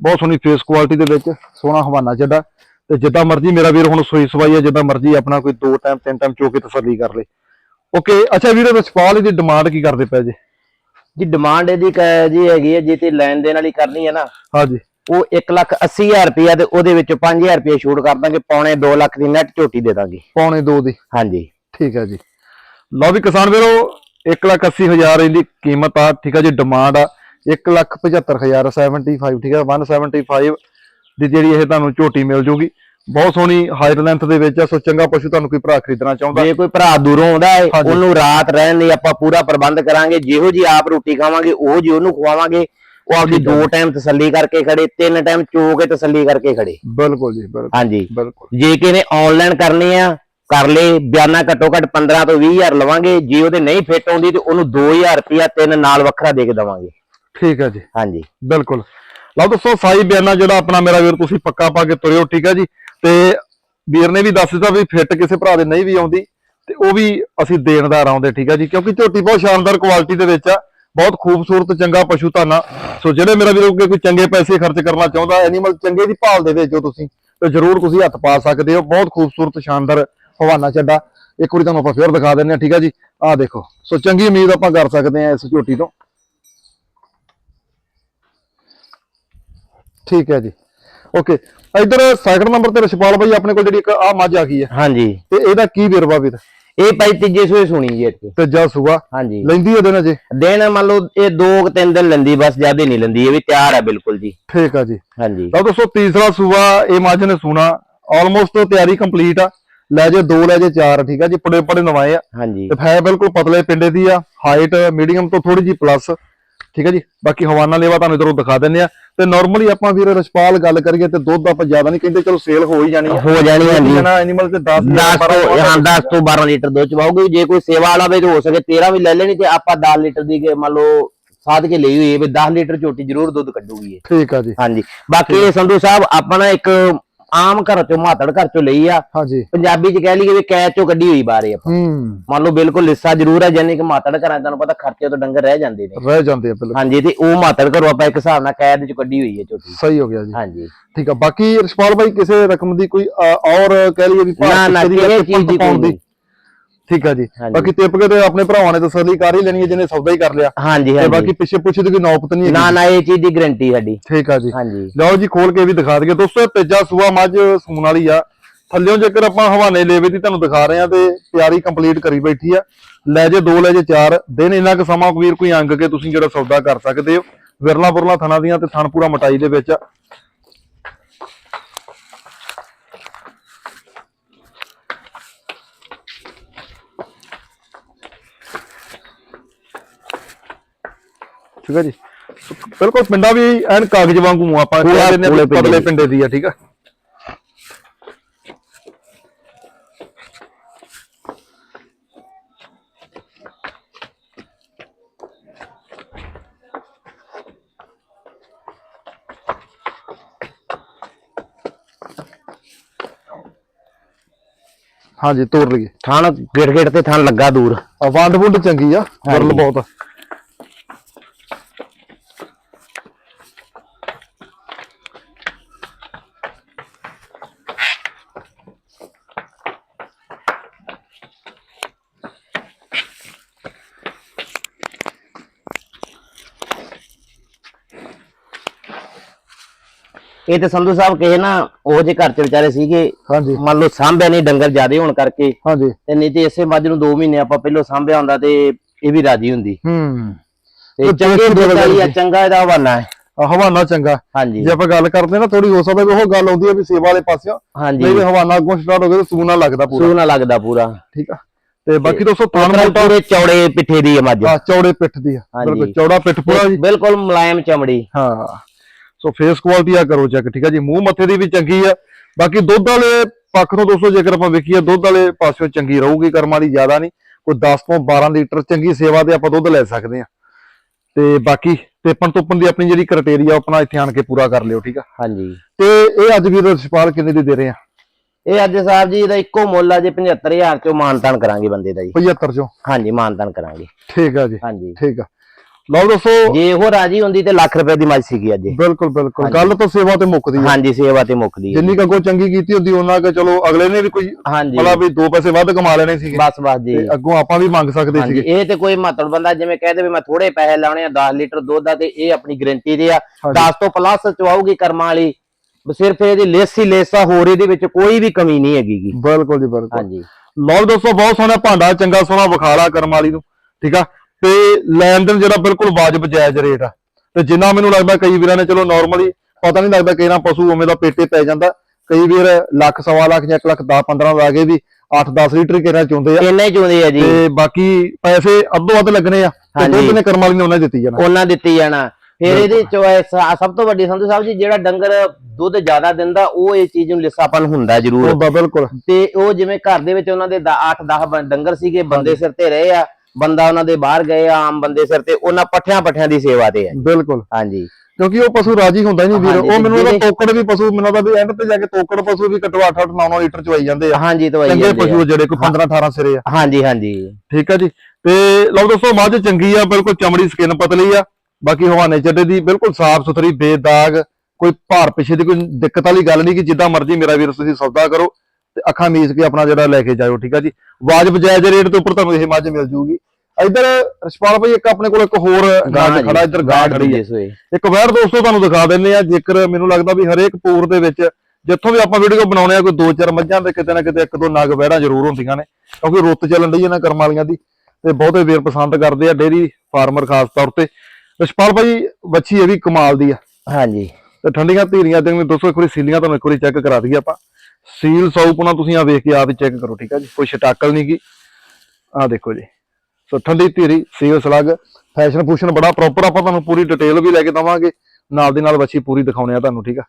ਬਹੁਤ ਸੋਹਣੀ ਫੇਸ ਕੁਆਲਿਟੀ ਦੇ ਵਿੱਚ, ਸੋਹਣਾ ਹਵਾਨਾ ਚੱਡਾ। ਤੇ ਜਿੱਦਾਂ ਮਰਜ਼ੀ ਮੇਰਾ ਵੀਰ ਹੁਣ ਸੋਈ ਸਵਾਈ ਹੈ ਜਿੱਦਾਂ ਮਰਜ਼ੀ ਆਪਣਾ ਕੋਈ ਦੋ ਟਾਈਮ ਤਿੰਨ ਟਾਈਮ ਚੋ ਕੇ ਤਸੱਲੀ ਕਰ ਲੇ। ਓਕੇ ਅੱਛਾ ਵੀਰੇ ਰਸਪਾਲ ਦੀ ਡਿਮਾਂਡ ਕੀ ਕਰਦੇ ਪਏ ਜੀ? ਜੀ ਡਿਮਾਂਡ ਇਹਦੀ ਜੀ ਹੈਗੀ ਹੈ ਜੇ ਤੇ ਲੈਣ ਦੇਣ ਵਾਲੀ ਕਰਨੀ ਹੈ ਨਾ ਹਾਂਜੀ। ਉਹ 1 ਲੱਖ 80 ਹਜ਼ਾਰ ਰੁਪਇਆ ਤੇ ਉਹਦੇ ਵਿੱਚ 5000 ਰੁਪਇਆ ਛੂਟ ਕਰ ਦਾਂਗੇ ਪੌਣੇ 2 ਲੱਖ ਦੀ ਨੈਟ ਝੋਟੀ ਦੇ ਦਾਂਗੇ। ਪੌਣੇ ਦੋ ਦੀ। ਹਾਂਜੀ। ਠੀਕ ਹੈ ਜੀ। ਲਓ ਵੀ ਕਿਸਾਨ ਵੀਰੋ 180000 ਇਹਦੀ ਕੀਮਤ ਆ ਠੀਕ ਹੈ ਜੀ ਡਿਮਾਂਡ ਆ। 175000 75 ਠੀਕ ਹੈ 175 ਦੀ ਜਿਹੜੀ ਇਹ ਤੁਹਾਨੂੰ ਝੋਟੀ ਮਿਲ ਜੂਗੀ। ਬਹੁਤ ਸੋਹਣੀ ਹਾਈਟ ਲੈਂਥ ਦੇ ਵਿੱਚ ਆ ਸੋ ਚੰਗਾ ਪਸ਼ੂ ਤੁਹਾਨੂੰ ਕੋਈ ਭਰਾ ਖਰੀਦਣਾ ਚਾਹੁੰਦਾ? ਜੇ ਕੋਈ ਭਰਾ ਦੂਰੋਂ ਆਉਂਦਾ ਹੈ। ਉਹਨੂੰ ਰਾਤ ਰਹਿਣ ਲਈ ਆਪਾਂ ਪੂਰਾ ਪ੍ਰਬੰਧ ਕਰਾਂਗੇ ਜਿਹੋ ਜੀ ਆਪ ਰੋਟੀ ਖਾਵਾਂਗੇ ਉਹ ਜੀ ਉਹਨੂੰ ਖਵਾਵਾਂਗੇ। ਉਹ ਆਪਦੀ ਦੋ ਟਾਈਮ ਤਸੱਲੀ ਕਰਕੇ ਖੜੇ ਤਿੰਨ ਟਾਈਮ ਚੋ ਕੇ ਤਸੱਲੀ ਕਰਕੇ ਖੜੇ। ਬਿਲਕੁਲ ਜੀ ਬਿਲਕੁਲ। ਹਾਂਜੀ। ਬਿਲਕੁਲ। ਜੇ ਕਿਸੇ ਨੇ ਆਨਲਾਈਨ ਕਰਨੀ ਆ ਕਰ ਲੇ ਬਿਆਨਾ ਘੱਟੋ ਘੱਟ 15 ਤੋਂ 20000 ਲਵਾਂਗੇ ਜੇ ਉਹਦੇ ਨਹੀਂ ਫਿੱਟ ਆਉਂਦੀ ਤੇ ਉਹਨੂੰ 2000 ਰੁਪਇਆ ਤਿੰਨ ਨਾਲ ਵੱਖਰਾ ਦੇ ਕੇ ਦਵਾਂਗੇ। ਠੀਕ ਹੈ ਜੀ। ਹਾਂਜੀ। ਬਿਲਕੁਲ। ਲਓ ਦੋਸਤੋ, ਸਾਈ ਬਿਆਨਾ ਜਿਹੜਾ ਆਪਣਾ ਮੇਰਾ ਵੀਰ ਤੁਸੀਂ ਪੱਕਾ ਪਾ ਕੇ ਤੁਰਿਓ, ਠੀਕ ਹੈ ਜੀ? ਤੇ ਵੀਰ ਨੇ ਵੀ ਦੱਸ ਦਿੱਤਾ ਵੀ ਫਿੱਟ ਕਿਸੇ ਭਰਾ ਦੇ ਨਹੀਂ ਵੀ ਆਉਂਦੀ, ਤੇ ਉਹ ਵੀ ਅਸੀਂ ਦੇਣਦਾਰ ਆਉਂਦੇ ਠੀਕ ਹੈ ਜੀ? ਕਿਉਂਕਿ ਝੋਟੀ ਬਹੁਤ ਸ਼ਾਨਦਾਰ ਕੁਆਲਿਟੀ ਦੇ ਵਿੱਚ ਆ, ਬਹੁਤ ਖੂਬਸੂਰਤ ਚੰਗਾ ਪਸ਼ੂ ਧਾਨਾ ਸੋ ਜਿਹੜੇ ਮੇਰਾ ਵੀਰ ਅੱਗੇ ਕੋਈ ਚੰਗੇ ਪੈਸੇ ਖਰਚ ਕਰਨਾ ਚਾਹੁੰਦਾ ਐਨੀਮਲ ਚੰਗੇ ਦੀ ਭਾਲ ਦੇ ਵਿੱਚ ਜੋ ਤੁਸੀਂ, ਤੇ ਜਰੂਰ ਤੁਸੀਂ ਹੱਥ ਪਾ ਸਕਦੇ ਹੋ। ਬਹੁਤ ਖੂਬਸੂਰਤ, ਸ਼ਾਨਦਾਰ ਹਵਾਨਾ ਚੱਡਾ। ਇੱਕ ਵਾਰੀ ਤੁਹਾਨੂੰ ਆਪਾਂ ਫੇਰ ਦਿਖਾ ਦਿੰਦੇ ਹਾਂ, ਠੀਕ ਆ ਜੀ? ਆਹ ਦੇਖੋ। ਸੋ ਚੰਗੀ ਉਮੀਦ ਆਪਾਂ ਕਰ ਸਕਦੇ ਹਾਂ ਇਸ ਝੋਟੀ ਤੋਂ। ਠੀਕ ਹੈ ਜੀ। ਓਕੇ ਇਧਰ ਸੈਕੰਡ ਨੰਬਰ ਤੇ ਰਸ਼ਪਾਲ ਭਾਈ ਆਪਣੇ ਕੋਲ ਜਿਹੜੀ ਇੱਕ ਆ ਮੱਝ ਆ ਗਈ ਹੈ। ਹਾਂਜੀ। ਤੇ ਇਹਦਾ ਕੀ ਵੇਰਵਾ ਵੀਰ ਇਹ ਭਾਈ ਤੀਜੇ ਸੂਏ ਸੁਣੀ ਜੀ ਇੱਥੇ। ਤੇ ਜਾ ਸੁਗਾ ਹਾਂਜੀ। ਲੈਂਦੀ ਉਹਦੇ ਨਾਲ ਜੀ ਦਿਨ ਮੰਨ ਲਓ ਇਹ ਦੋ ਕੁ ਤਿੰਨ ਦਿਨ ਲੈਂਦੀ ਬਸ ਜ਼ਿਆਦਾ ਨਹੀਂ ਲੈਂਦੀ ਇਹ ਵੀ ਤਿਆਰ ਹੈ ਬਿਲਕੁਲ ਜੀ। ਠੀਕ ਆ ਜੀ। ਹਾਂਜੀ। ਲਓ ਦੋਸਤੋ ਤੀਸਰਾ ਸੂਆ ਇਹ ਮੱਝ ਨੇ ਸੁਣਾ। ਆਲਮੋਸਟ ਤਿਆਰੀ ਕੰਪਲੀਟ ਆ। ਲੈ ਜੇ ਦੋ ਲੈ ਜੇ ਚਾਰ ਠੀਕ ਆ ਜੀ। ਪੜੇ ਪੜੇ ਨਵਾਏ ਆ। ਹਾਂਜੀ। ਤੇ ਹੈ ਬਿਲਕੁਲ ਪਤਲੇ ਪਿੰਡੇ ਦੀ ਆ। ਹਾਈਟ ਮੀਡੀਅਮ ਤੋਂ ਥੋੜੀ ਜੀ ਪਲੱਸ ਠੀਕ ਹੈ ਜੀ? ਬਾਕੀ ਹਵਾਨਾ ਲੇਵਾ ਤੁਹਾਨੂੰ ਇਧਰੋਂ ਦਿਖਾ ਦਿੰਨੇ ਆ। ਤੇ ਨਾਰਮਲੀ ਆਪਾਂ ਵੀਰ ਰਸ਼ਪਾਲ ਗੱਲ ਕਰੀਏ ਤੇ ਦੁੱਧ ਆਪਾਂ ਜ਼ਿਆਦਾ ਨਹੀਂ ਕਹਿੰਦੇ ਚਲੋ ਸੇਲ ਹੋ ਹੀ ਜਾਣੀ ਆ। ਹੋ ਜਾਣੀ ਹਾਂਜੀ। ਜਣਾ ਐਨੀਮਲ ਤੇ 10 10 ਤੋਂ ਹਾਂ 10 ਤੋਂ 12 ਲੀਟਰ ਦੁੱਧ ਚਵਾਓਗੇ ਜੇ ਕੋਈ ਸੇਵਾ ਵਾਲਾ ਵੇ ਹੋ ਸਕੇ 13 ਵੀ ਲੈ ਲੈਣੀ ਤੇ ਆਪਾਂ 10 ਲੀਟਰ ਦੀ ਕੇ ਮੰਨ ਲਓ ਸਾਧ ਕੇ ਲਈ ਹੋਈ ਹੈ ਵੀ 10 ਲੀਟਰ ਝੋਟੀ ਜ਼ਰੂਰ ਦੁੱਧ ਕੱਢੂਗੀ ਇਹ। ਠੀਕ ਆ ਜੀ। ਹਾਂਜੀ। ਬਾਕੀ ਸੰਧੂ ਸਾਹਿਬ ਆਪਾਂ ਨਾ ਇੱਕ ਆਮ ਘਰ ਚੋਂ ਮਾਤੜ ਘਰ ਚੋਂ ਲਈ ਆ। ਹਾਂਜੀ। ਪੰਜਾਬੀ ਚ ਕਹਿ ਲਈਏ ਵੀ ਕੈਚ ਚੋਂ ਕੱਢੀ ਹੋਈ ਬਾਹਰ ਆਪਾਂ। ਹੂੰ। ਮੰਨ ਲਓ ਬਿਲਕੁਲ ਲਿੱਸਾ ਜ਼ਰੂਰ ਹੈ ਜਾਨੀ ਕਿ ਮਾਤੜ ਘਰਾਂ ਤੁਹਾਨੂੰ ਪਤਾ ਖਰਚੇ ਤੋਂ ਡੰਗਰ ਰਹਿ ਜਾਂਦੇ ਨੇ। ਰਹਿ ਜਾਂਦੇ ਆ ਬਿਲਕੁਲ। ਹਾਂਜੀ ਤੇ ਉਹ ਮਾਤੜ ਘਰੋਂ ਆਪਾਂ ਇੱਕ ਹਿਸਾਬ ਨਾਲ ਕੈਦ ਚ ਕੱਢੀ ਹੋਈ ਹੈ ਝੋਟੀ ਸਹੀ ਹੋ ਗਿਆ ਜੀ। ਹਾਂਜੀ। ਠੀਕ ਆ ਬਾਕੀ ਰਸ਼ਪਾਲ ਭਾਈ ਕਿਸੇ ਰਕਮ ਦੀ ਕੋਈ ਔਰ ਕਹਿ ਲਈਏ ਵੀ ਨਾ ਨਾ ਕਿਸੇ ਚੀਜ਼ ਦੀ ਕੋਈ ਠੀਕ ਆ ਜੀ। ਬਾਕੀ ਟਿਪ ਕੇ ਤੇ ਆਪਣੇ ਭਰਾਵਾਂ ਨੇ ਤਸੱਲੀ ਕਰ ਹੀ ਲੈਣੀ ਹੈ ਜਿਹਨੇ ਸੌਦਾ ਹੀ ਕਰ ਲਿਆ। ਹਾਂਜੀ ਤੇ ਹਾਂਜੀ। ਬਾਕੀ ਪਿੱਛੇ ਪੁੱਛੇ ਦੀ ਕੋਈ ਨੌਬਤ ਨਹੀਂ ਨਾ ਨਾ ਇਹ ਚੀਜ਼ ਦੀ ਗਾਰੰਟੀ ਸਾਡੀ। ਠੀਕ ਆ ਜੀ। ਹਾਂਜੀ। ਲਓ ਜੀ ਖੋਲ ਕੇ ਵੀ ਦਿਖਾ ਦਈਏ। ਦੋਸਤੋ ਇਹ ਤੇਜਾ ਸੂਆ ਮੱਝ ਸੂਣ ਵਾਲੀ ਆ। ਥੱਲਿਓਂ ਜੇਕਰ ਆਪਾਂ ਹਵਾਨੇ ਲੇਵੇ ਦੀ ਤੁਹਾਨੂੰ ਦਿਖਾ ਰਹੇ ਆ ਤੇ ਤਿਆਰੀ ਕੰਪਲੀਟ ਕਰੀ ਬੈਠੀ ਆ। ਲੈ ਜੇ ਦੋ ਲੈ ਜੇ ਚਾਰ। ਦਿਨ ਇੰਨਾ ਕੁ ਸਮਾਂ ਵੀਰ ਕੋਈ ਅੰਗ ਕੇ ਤੁਸੀਂ ਜਿਹੜਾ ਸੌਦਾ ਕਰ ਸਕਦੇ ਹੋ। ਵਿਰਲਾ ਬੁਰਲਾ ਥਣਾ ਦੀਆਂ ਤੇ ਥਣ ਪੂਰਾ ਮਟਾਈ ਦੇ ਵਿੱਚ ਠੀਕ ਹੈ ਜੀ। ਬਿਲਕੁਲ ਪਿੰਡਾ ਵੀ ਐਨ ਕਾਗਜ਼ ਵਾਂਗੂ ਆ, ਆਪਾਂ ਪੂਰਾ ਕਹਿ ਦਿੰਦੇ ਆ ਵੀ ਪੂਰੇ ਪਿੰਡੇ ਪਤਲੇ ਦੀ। ਪਿੰਡੇ ਦੀ ਆ ਠੀਕ ਆ। ਹਾਂਜੀ ਤੋੜ ਲਈਏ। ਥਣ ਗੇਟ ਗੇਟ ਤੇ ਥਣ ਲੱਗਾ ਦੂਰ। ਆ ਵੰਡ ਵੁੰਡ ਚੰਗੀ ਆ ਹਾਂਜੀ। ਬਹੁਤ। ਇਹ ਤੇ ਸੰਧੂ ਸਾਹਿਬ ਕਹੇ ਨਾ ਉਹ ਜੇ ਘਰ ਚ ਵਿਚਾਰੇ ਸੀਗੇ। ਹਾਂਜੀ। ਮੰਨ ਲਓ ਸਾਂਭਿਆ ਨਹੀਂ ਡੰਗਰ ਜ਼ਿਆਦੇ ਹੋਣ ਕਰਕੇ। ਹਾਂਜੀ। ਤੇ ਨਹੀਂ ਤੇ ਇਸੇ ਮੱਝ ਨੂੰ 2 ਮਹੀਨੇ ਆਪਾਂ ਪਹਿਲਾਂ ਸਾਂਭਿਆ ਹੁੰਦਾ ਤੇ ਇਹ ਵੀ ਰਾਜੀ ਹੁੰਦੀ। ਹੂੰ। ਤੇ ਚੰਗੇ ਆ। ਚੰਗਾ ਇਹਦਾ ਹਵਾਨਾ ਹੈ। ਆ ਹਵਾਨਾ ਚੰਗਾ। ਹਾਂਜੀ। ਜੇ ਆਪਾਂ ਗੱਲ ਕਰਦੇ ਨਾ ਥੋੜੀ ਹੋ ਸਕਦਾ ਵੀ ਉਹ ਗੱਲ ਆਉਂਦੀ ਆ ਵੀ ਸੇਵਾ ਵਾਲੇ ਪਾਸਿਓਂ ਹਾਂਜੀ। ਨਹੀਂ ਹਵਾਨਾ ਅੱਗੋਂ ਸਟਾਰਟ ਹੋ ਗਿਆ ਤੇ ਸੂਨਾ ਲੱਗਦਾ ਪੂਰਾ। ਸੂਹ ਨਾ ਲੱਗਦਾ ਪੂਰਾ। ਠੀਕ ਆ। ਤੇ ਬਾਕੀ ਦੋਸਤੋ ਤਾਨ ਮੋਟਾ ਪੂਰੇ ਚੌੜੇ ਪਿੱਠੇ ਦੀ ਹੈ ਮੱਝ। ਆ ਚੌੜੇ ਪਿੱਠ ਦੀ ਆ। ਬਿਲਕੁਲ ਚੌੜਾ ਪਿੱਠ ਪੂਰਾ ਜੀ। ਬਿਲਕੁਲ ਮੁਲਾਇਮ ਚਮੜੀ। ਹਾਂ। ਸੋ ਫੇਸ ਕੁਆਲਿਟੀ ਆ ਕਰੋ ਚੈੱਕ ਠੀਕ ਆ ਜੀ? ਮੂੰਹ ਮੱਥੇ ਦੀ ਵੀ ਚੰਗੀ ਆ। ਬਾਕੀ ਦੁੱਧ ਵਾਲੇ ਪੱਖ ਤੋਂ ਦੋਸਤੋ ਜੇਕਰ ਆਪਾਂ ਵੇਖੀਏ ਦੁੱਧ ਵਾਲੇ ਪਾਸਿਓਂ ਚੰਗੀ ਰਹੂਗੀ ਕਰਮਾਂ ਦੀ ਜ਼ਿਆਦਾ ਨਹੀਂ। ਕੋਈ 10 ਤੋਂ 12 ਲੀਟਰ ਚੰਗੀ ਸੇਵਾ ਦੇ ਆਪਾਂ ਦੁੱਧ ਲੈ ਸਕਦੇ ਆ। ਤੇ ਬਾਕੀ ਟੇਪਣ ਟੁੱਪਣ ਦੀ ਆਪਣੀ ਜਿਹੜੀ ਕ੍ਰਾਈਟੇਰੀਆ ਆਪਣਾ ਇੱਥੇ ਆਣ ਕੇ ਪੂਰਾ ਕਰ ਲਿਓ ਠੀਕ ਆ? ਹਾਂਜੀ। ਤੇ ਇਹ ਅੱਜ ਵੀਰ ਰਸ਼ਪਾਲ ਕਿੰਨੇ ਦੀ ਦੇ ਰਹੇ ਆ? ਇਹ ਅੱਜ ਸਾਹਿਬ ਜੀ ਇਹਦਾ ਇੱਕੋ ਮੁੱਲ ਆ ਜੇ 75000 ਚੋਂ ਮਾਨਤਾਨ ਕਰਾਂਗੇ ਬੰਦੇ ਦਾ ਜੀ। 75 ਚੋਂ? ਹਾਂਜੀ ਮਾਨਤਾਨ ਕਰਾਂਗੇ। ਠੀਕ ਆ ਜੀ। ਹਾਂਜੀ। ਠੀਕ ਆ। ਲਓ ਦੋਸਤੋ ਜੇ ਉਹ ਰਾਜੀ ਹੁੰਦੀ ਤੇ ਲੱਖ ਰੁਪਏ ਦੀ ਮੱਝ ਸੀਗੀ ਅੱਜ। ਇਹ। ਬਿਲਕੁਲ। ਬਿਲਕੁਲ ਗੱਲ ਤਾਂ ਸੇਵਾ ਤੇ ਮੁੱਕਦੀ ਆ। ਹਾਂਜੀ ਸੇਵਾ ਤੇ ਮੁੱਕਦੀ ਹੈ ਜਿੰਨੀ ਕੁ ਅੱਗੋਂ ਚੰਗੀ ਕੀਤੀ ਹੁੰਦੀ ਉਹਨਾਂ ਕਿ ਚਲੋ ਅਗਲੇ ਨੇ ਵੀ ਕੋਈ ਹਾਂਜੀ। ਮਤਲਬ ਵੀ ਦੋ ਪੈਸੇ ਵੱਧ ਕਮਾ ਲੈਣੇ ਸੀਗੇ। ਬਸ ਬਸ ਜੀ। ਤੇ ਅੱਗੋਂ ਆਪਾਂ ਵੀ ਮੰਗ ਸਕਦੇ ਹਾਂਜੀ ਸੀਗੇ। ਇਹ ਤੇ ਕੋਈ ਮਹੱਤਵ ਬੰਦਾ ਜਿਵੇਂ ਕਹਦੇ ਵੀ ਮੈਂ ਥੋੜੇ ਪੈਸੇ ਲਾਉਣੇ ਆ 10 ਲੀਟਰ ਦੁੱਧ ਦਾ ਤੇ ਇਹ ਆਪਣੀ ਗਾਰੰਟੀ ਦੇ ਆ। ਹਾਂਜੀ। 10 ਤੋਂ ਪਲੱਸ ਚਵਾਉਗੀ ਕਰਮਾਂ ਵਾਲੀ। ਬਸ ਸਿਰਫ ਇਹਦੀ ਲੇਸ ਹੀ ਲੇਸਾ ਹੋਰ ਇਹਦੇ ਵਿੱਚ ਕੋਈ ਵੀ ਕਮੀ ਨਹੀਂ ਹੈਗੀ ਗੀ। ਬਿਲਕੁਲ ਜੀ ਬਿਲਕੁਲ। ਹਾਂਜੀ। ਲਓ ਦੋਸਤੋ ਬਹੁਤ ਸੋਹਣਾ ਭਾਂਡਾ ਚੰਗਾ ਸੋਹਣਾ ਵਿਖਾਲਾ ਕਰਮ ਵਾਲੀ ਨੂੰ। ਠੀਕ ਆ? ਤੇ ਲੈਣ ਦੇਣ ਜਿਹੜਾ ਬਿਲਕੁਲ ਵਾਜਬ ਜਾਇਜ਼ ਰੇਟ ਆ। ਤੇ ਜਿੰਨਾ ਮੈਨੂੰ ਲੱਗਦਾ ਕਈ ਵੀਰਾਂ ਨੇ ਚਲੋ ਨਾਰਮਲੀ ਪਤਾ ਨਹੀਂ ਲੱਗਦਾ ਕਿਹੜਾ ਪਸ਼ੂ ਉਵੇਂ ਦਾ ਪੇਟੇ ਪੈ ਜਾਂਦਾ। ਕਈ ਵੀਰ ਲੱਖ ਸਵਾ ਲੱਖ ਜਾਂ 1 ਲੱਖ 10 15 ਲਾ ਕੇ ਵੀ 8-10 ਲੀਟਰ ਕਿਹੜਾ ਚੁੰਦੇ ਆ। ਇੰਨੇ ਚੁੰਦੇ ਆ ਜੀ? ਤੇ ਬਾਕੀ ਪੈਸੇ ਅੱਧੋ ਅੱਧ ਲੱਗਣੇ ਆ। ਤੇ। ਦੁੱਧ ਨੇ ਕਰਮ ਵਾਲੀ ਨੇ ਉਹਨਾਂ ਦਿੱਤੀ ਜਾਣਾ। ਉਹਨਾਂ ਦਿੱਤੀ ਜਾਣਾ। ਫਿਰ ਇਹਦੀ ਚੋਇਸ ਸਭ ਤੋਂ ਵੱਡੀ ਸੰਧੂ ਸਾਹਿਬ ਜੀ ਜਿਹੜਾ ਡੰਗਰ ਦੁੱਧ ਜ਼ਿਆਦਾ ਦਿੰਦਾ ਉਹ ਇਹ ਚੀਜ਼ ਨੂੰ ਲਿਸਾਪਨ ਹੁੰਦਾ ਜ਼ਰੂਰ। ਬਿਲਕੁਲ। ਤੇ ਉਹ ਜਿਵੇਂ ਘਰ ਦੇ ਵਿੱਚ ਉਹਨਾਂ ਦੇ 8-10 ਡੰਗਰ ਸੀਗੇ ਬੰਦੇ ਸਿਰ ਤੇ ਰਹੇ ਆ ਬੰਦਾ ਉਹਨਾਂ ਦੇ ਬਾਹਰ ਗਏ ਆ ਆਮ ਬੰਦੇ ਸਿਰ ਤੇ ਉਹਨਾਂ ਪੱਠਿਆਂ ਪੱਠਿਆਂ ਦੀ ਸੇਵਾ ਤੇ ਆ ਬਿਲਕੁਲ। ਹਾਂਜੀ। ਕਿਉਂਕਿ ਉਹ ਪਸ਼ੂ ਰਾਜੀ ਹੁੰਦਾ ਹੀ ਨਹੀਂ ਵੀਰ। ਹਾਂਜੀ, ਉਹ ਮੈਨੂੰ ਉਹਦਾ ਤੋਕੜ ਵੀ ਪਸ਼ੂ ਮੈਨੂੰ ਉਹਦਾ ਵੀ ਐਂਡ ਤੇ ਜਾ ਕੇ ਤੋਕੜ ਪਸ਼ੂ ਵੀ ਘੱਟੋ 8-8 9-9 ਲੀਟਰ ਚਵਾਈ ਜਾਂਦੇ ਆ। ਹਾਂਜੀ ਦਵਾਈ ਚੰਗੇ ਜਾਂਦੇ ਪਸ਼ੂ ਆ। ਜਿਹੜੇ ਕੋਈ 15-18 ਸਿਰੇ ਆ। ਹਾਂਜੀ ਹਾਂਜੀ। ਠੀਕ ਆ ਜੀ। ਤੇ ਲਓ ਦੋਸਤੋ ਮੱਝ ਚੰਗੀ ਆ ਬਿਲਕੁਲ ਚਮੜੀ ਸਕਿਨ ਪਤਲੀ ਆ। ਬਾਕੀ ਹਵਾਨੇ ਚੱਡੇ ਦੀ ਬਿਲਕੁਲ ਸਾਫ਼ ਸੁਥਰੀ ਬੇਦਾਗ ਕੋਈ ਭਾਰ ਪਿੱਛੇ ਦੀ ਕੋਈ ਦਿੱਕਤ ਵਾਲੀ ਗੱਲ ਨਹੀਂ ਕਿ ਜਿੱਦਾਂ ਮਰਜ਼ੀ ਮੇਰਾ ਵੀਰ ਤੁਸੀਂ ਸੌਦਾ ਕਰੋ। ਤੇ ਅੱਖਾਂ ਮੀਚ ਕੇ ਆਪਣਾ ਜਿਹੜਾ ਲੈ ਕੇ ਜਾਇਓ ਠੀਕ ਆ ਜੀ? ਵਾਜਬ ਜਾਇਜ਼ ਰੇਟ ਦੇ ਉੱਪਰ ਤੁਹਾਨੂੰ ਇਹ ਮੱਝ ਮਿਲ ਜੂਗੀ। ਇੱਧਰ ਰਸ਼ਪਾਲ ਭਾਈ ਇੱਕ ਆਪਣੇ ਕੋਲ ਇੱਕ ਹੋਰ ਗਾਂ ਜੀ, ਖੜਾ ਇੱਧਰ ਗਾਂ ਖੜੀ ਹੈ। ਦੂਜੇ ਸੂਏ। ਇੱਕ ਵੈਰ ਦੋਸਤੋ ਤੁਹਾਨੂੰ ਦਿਖਾ ਦਿੰਨੇ ਆ ਜੇਕਰ ਮੈਨੂੰ ਲੱਗਦਾ ਵੀ ਹਰੇਕ ਪੂਰ ਦੇ ਵਿੱਚ ਜਿੱਥੋਂ ਵੀ ਆਪਾਂ ਵੀਡੀਓ ਬਣਾਉਣੇ ਆ ਕੋਈ ਦੋ ਚਾਰ ਮੱਝਾਂ ਤੇ ਕਿਤੇ ਨਾ ਕਿਤੇ ਇੱਕ ਦੋ ਨਗ ਵਹਿੜਾਂ ਜ਼ਰੂਰ ਹੁੰਦੀਆਂ ਨੇ ਕਿਉਂਕਿ ਰੁੱਤ ਚੱਲਣ ਡਈ ਇਹਨਾਂ ਕਰਮ ਵਾਲੀਆਂ ਦੀ ਤੇ ਬਹੁਤੇ ਵੀਰ ਪਸੰਦ ਕਰਦੇ ਆ ਡੇਰੀ ਫਾਰਮਰ ਖਾਸ ਤੌਰ ਤੇ। ਰਸ਼ਪਾਲ ਭਾਈ ਬੱਚੀ ਇਹ ਵੀ ਕਮਾਲ ਦੀ ਆ। ਹਾਂਜੀ। ਤੇ ਠੰਡੀਆਂ ਧੀਰੀਆਂ ਦੇ ਦੋਸਤੋ ਇੱਕ ਵਾਰੀ ਸੀਲੀਆਂ ਤੁਹਾਨੂੰ ਇੱਕ ਵਾਰੀ ਚੈੱਕ ਕਰਾ ਦਈਏ ਆਪਾਂ। ਸੀਲ ਸੌਪ ਨਾਲ ਤੁਸੀਂ ਆ ਵੇਖ ਕੇ ਆਪ ਹੀ ਚੈੱਕ ਕਰੋ ਠੀਕ ਆ ਜੀ? ਕੋਈ ਛਟਾਕਲ ਨਹੀਂ ਗੀ। ਆ ਦੇਖੋ ਜੀ। ਸੋ ਠੰਡੀ ਧੀਰੀ ਸੀਲ ਸਲੱਗ ਫੈਸ਼ਨ ਫੂਸ਼ਨ ਬੜਾ ਪ੍ਰੋਪਰ ਆਪਾਂ ਤੁਹਾਨੂੰ ਪੂਰੀ ਡਿਟੇਲ ਵੀ ਲੈ ਕੇ ਦਵਾਂਗੇ। ਨਾਲ ਦੀ ਨਾਲ ਬੱਚੀ ਪੂਰੀ ਦਿਖਾਉਣੇ ਆ ਤੁਹਾਨੂੰ ਠੀਕ ਆ?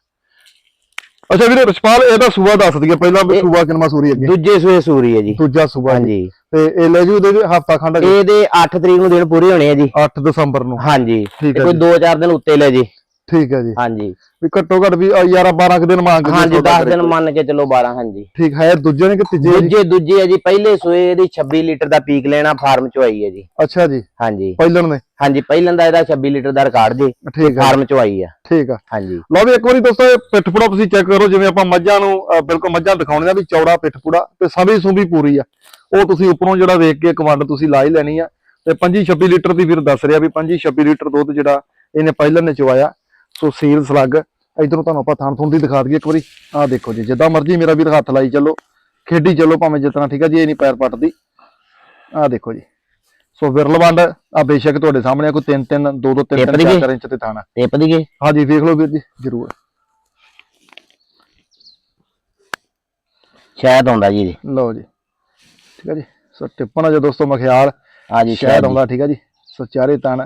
ਅੱਛਾ ਵੀਰੇ ਰਸ਼ਪਾਲ ਇਹਦਾ ਸੂਆ ਦੱਸ ਦਈਏ ਪਹਿਲਾਂ ਵੀ ਸੂਆ ਕਿੰਨਾ ਸੂਰੀ ਅੱਗੇ? ਦੂਜੇ ਸੂਏ ਸੂਰੀ ਹੈ ਜੀ। ਦੂਜਾ ਸੂਆ। ਹਾਂਜੀ। ਤੇ ਇਹ ਲੈ ਜੂ ਦੇ ਹਫਤਾ ਖੰਡ ਇਹਦੇ 8 ਤਰੀਕ ਨੂੰ ਦਿਨ ਪੂਰੇ ਹੋਣੇ ਆ ਜੀ। 8 ਦਸੰਬਰ ਨੂੰ। ਹਾਂਜੀ। ਠੀਕ ਤੇ ਹੈ ਕੋਈ ਜੀ। 2-4 ਦਿਨ ਉੱਤੇ ਲੈ ਜੀ। ਠੀਕ ਹੈ ਜੀ। ਹਾਂਜੀ। ਵੀ ਘੱਟੋ ਘੱਟ ਵੀ 11 12 ਕੁ ਦਿਨ ਮੰਗ ਕੇ ਹਾਂਜੀ ਸੌਦਾ 10 ਦਿਨ। ਮੰਨ ਕੇ ਚਲੋ 12 ਹਾਂਜੀ। ਠੀਕ ਹੈ ਦੂਜੇ ਨੇ ਕਿ ਤੀਜੇ ਦੂਜੇ ਦੂਜੇ ਹੈ ਜੀ ਪਹਿਲੇ ਸੋਏ ਇਹਦੀ 26 ਲੀਟਰ ਦਾ ਪੀਕ ਲੈਣਾ ਫਾਰਮ ਚੋਂ ਆਈ ਹੈ ਜੀ। ਅੱਛਾ ਜੀ। ਹਾਂਜੀ। ਪਹਿਲਣ ਨੇ? ਹਾਂਜੀ ਪਹਿਲਾਂ ਦਾ ਇਹਦਾ 26 ਲੀਟਰ ਦਾ ਰਿਕਾਰਡ ਜੀ ਠੀਕ ਹੈ ਫਾਰਮ ਚੋਂ ਆਈ ਆ। ਠੀਕ ਆ। ਹਾਂਜੀ। ਲਓ ਵੀ ਇੱਕ ਵਾਰੀ ਦੋਸਤੋ ਪਿੱਠਪੂੜਾ ਤੁਸੀਂ ਚੈੱਕ ਕਰੋ ਜਿਵੇਂ ਆਪਾਂ ਮੱਝਾਂ ਨੂੰ ਬਿਲਕੁਲ ਮੱਝਾਂ ਦਿਖਾਉਣੀਆਂ ਵੀ ਚੌੜਾ ਪਿੱਠਪੂੜਾ ਤੇ ਸੰਭੀ ਸੁੰਭੀ ਪੂਰੀ ਆ। ਉਹ ਤੁਸੀਂ ਉੱਪਰੋਂ ਜਿਹੜਾ ਵੇਖ ਕੇ ਕਮੰਡ ਤੁਸੀਂ ਲਾ ਹੀ ਲੈਣੀ ਆ। ਤੇ 25 26 ਲੀਟਰ ਦੀ ਵੀਰ ਦੱਸ ਰਿਹਾ ਵੀ 25 26 ਲੀਟਰ ਦੁੱਧ ਜਿਹੜਾ ਇਹਨੇ ਪਹਿਲਾਂ ਨੇ ਚਵਾਇਆ। ਸੋ ਸੀਲ ਸਲੱਗ ਇਧਰੋਂ ਤੁਹਾਨੂੰ ਆਪਾਂ ਥਣ ਥੁਣ ਦੀ ਦਿਖਾ ਦਈਏ ਇੱਕ ਵਾਰੀ। ਆਹ ਦੇਖੋ ਜੀ ਜਿੱਦਾਂ ਮਰਜ਼ੀ ਮੇਰਾ ਵੀਰ ਹੱਥ ਲਾਈ ਚੱਲੋ ਖੇਡੀ ਚੱਲੋ ਭਾਵੇਂ ਜਿਤਨਾ ਠੀਕ ਆ ਜੀ ਇਹ ਨਹੀਂ ਪੈਰ ਪੱਟਦੀ। ਆਹ ਦੇਖੋ ਜੀ। ਸੋ ਵਿਰਲਵੰਡ ਆ ਬੇਸ਼ੱਕ ਤੁਹਾਡੇ ਸਾਹਮਣੇ ਕੋਈ 3 3 2 2 3 ਟਿੱਪ 3 ਦੀ 4 ਇੰਚ ਤੇ ਥਾਣਾ ਟਿਪ ਦੀਏ ਹਾਂਜੀ ਵੇਖ ਲਓ ਵੀਰ ਜੀ ਜ਼ਰੂਰ। ਸ਼ਾਇਦ ਆਉਂਦਾ ਜੀ। ਲਓ ਜੀ। ਠੀਕ ਹੈ ਜੀ। ਸੋ ਟਿੱਪਣਾ ਜੋ ਦੋਸਤੋ ਮਖਿਆਲ ਆ ਜੀ ਸ਼ਾਇਦ ਸ਼ਾਇਦ ਆਉਂਦਾ ਠੀਕ ਹੈ ਜੀ। ਸੋ ਚਾਰੇ ਤਣ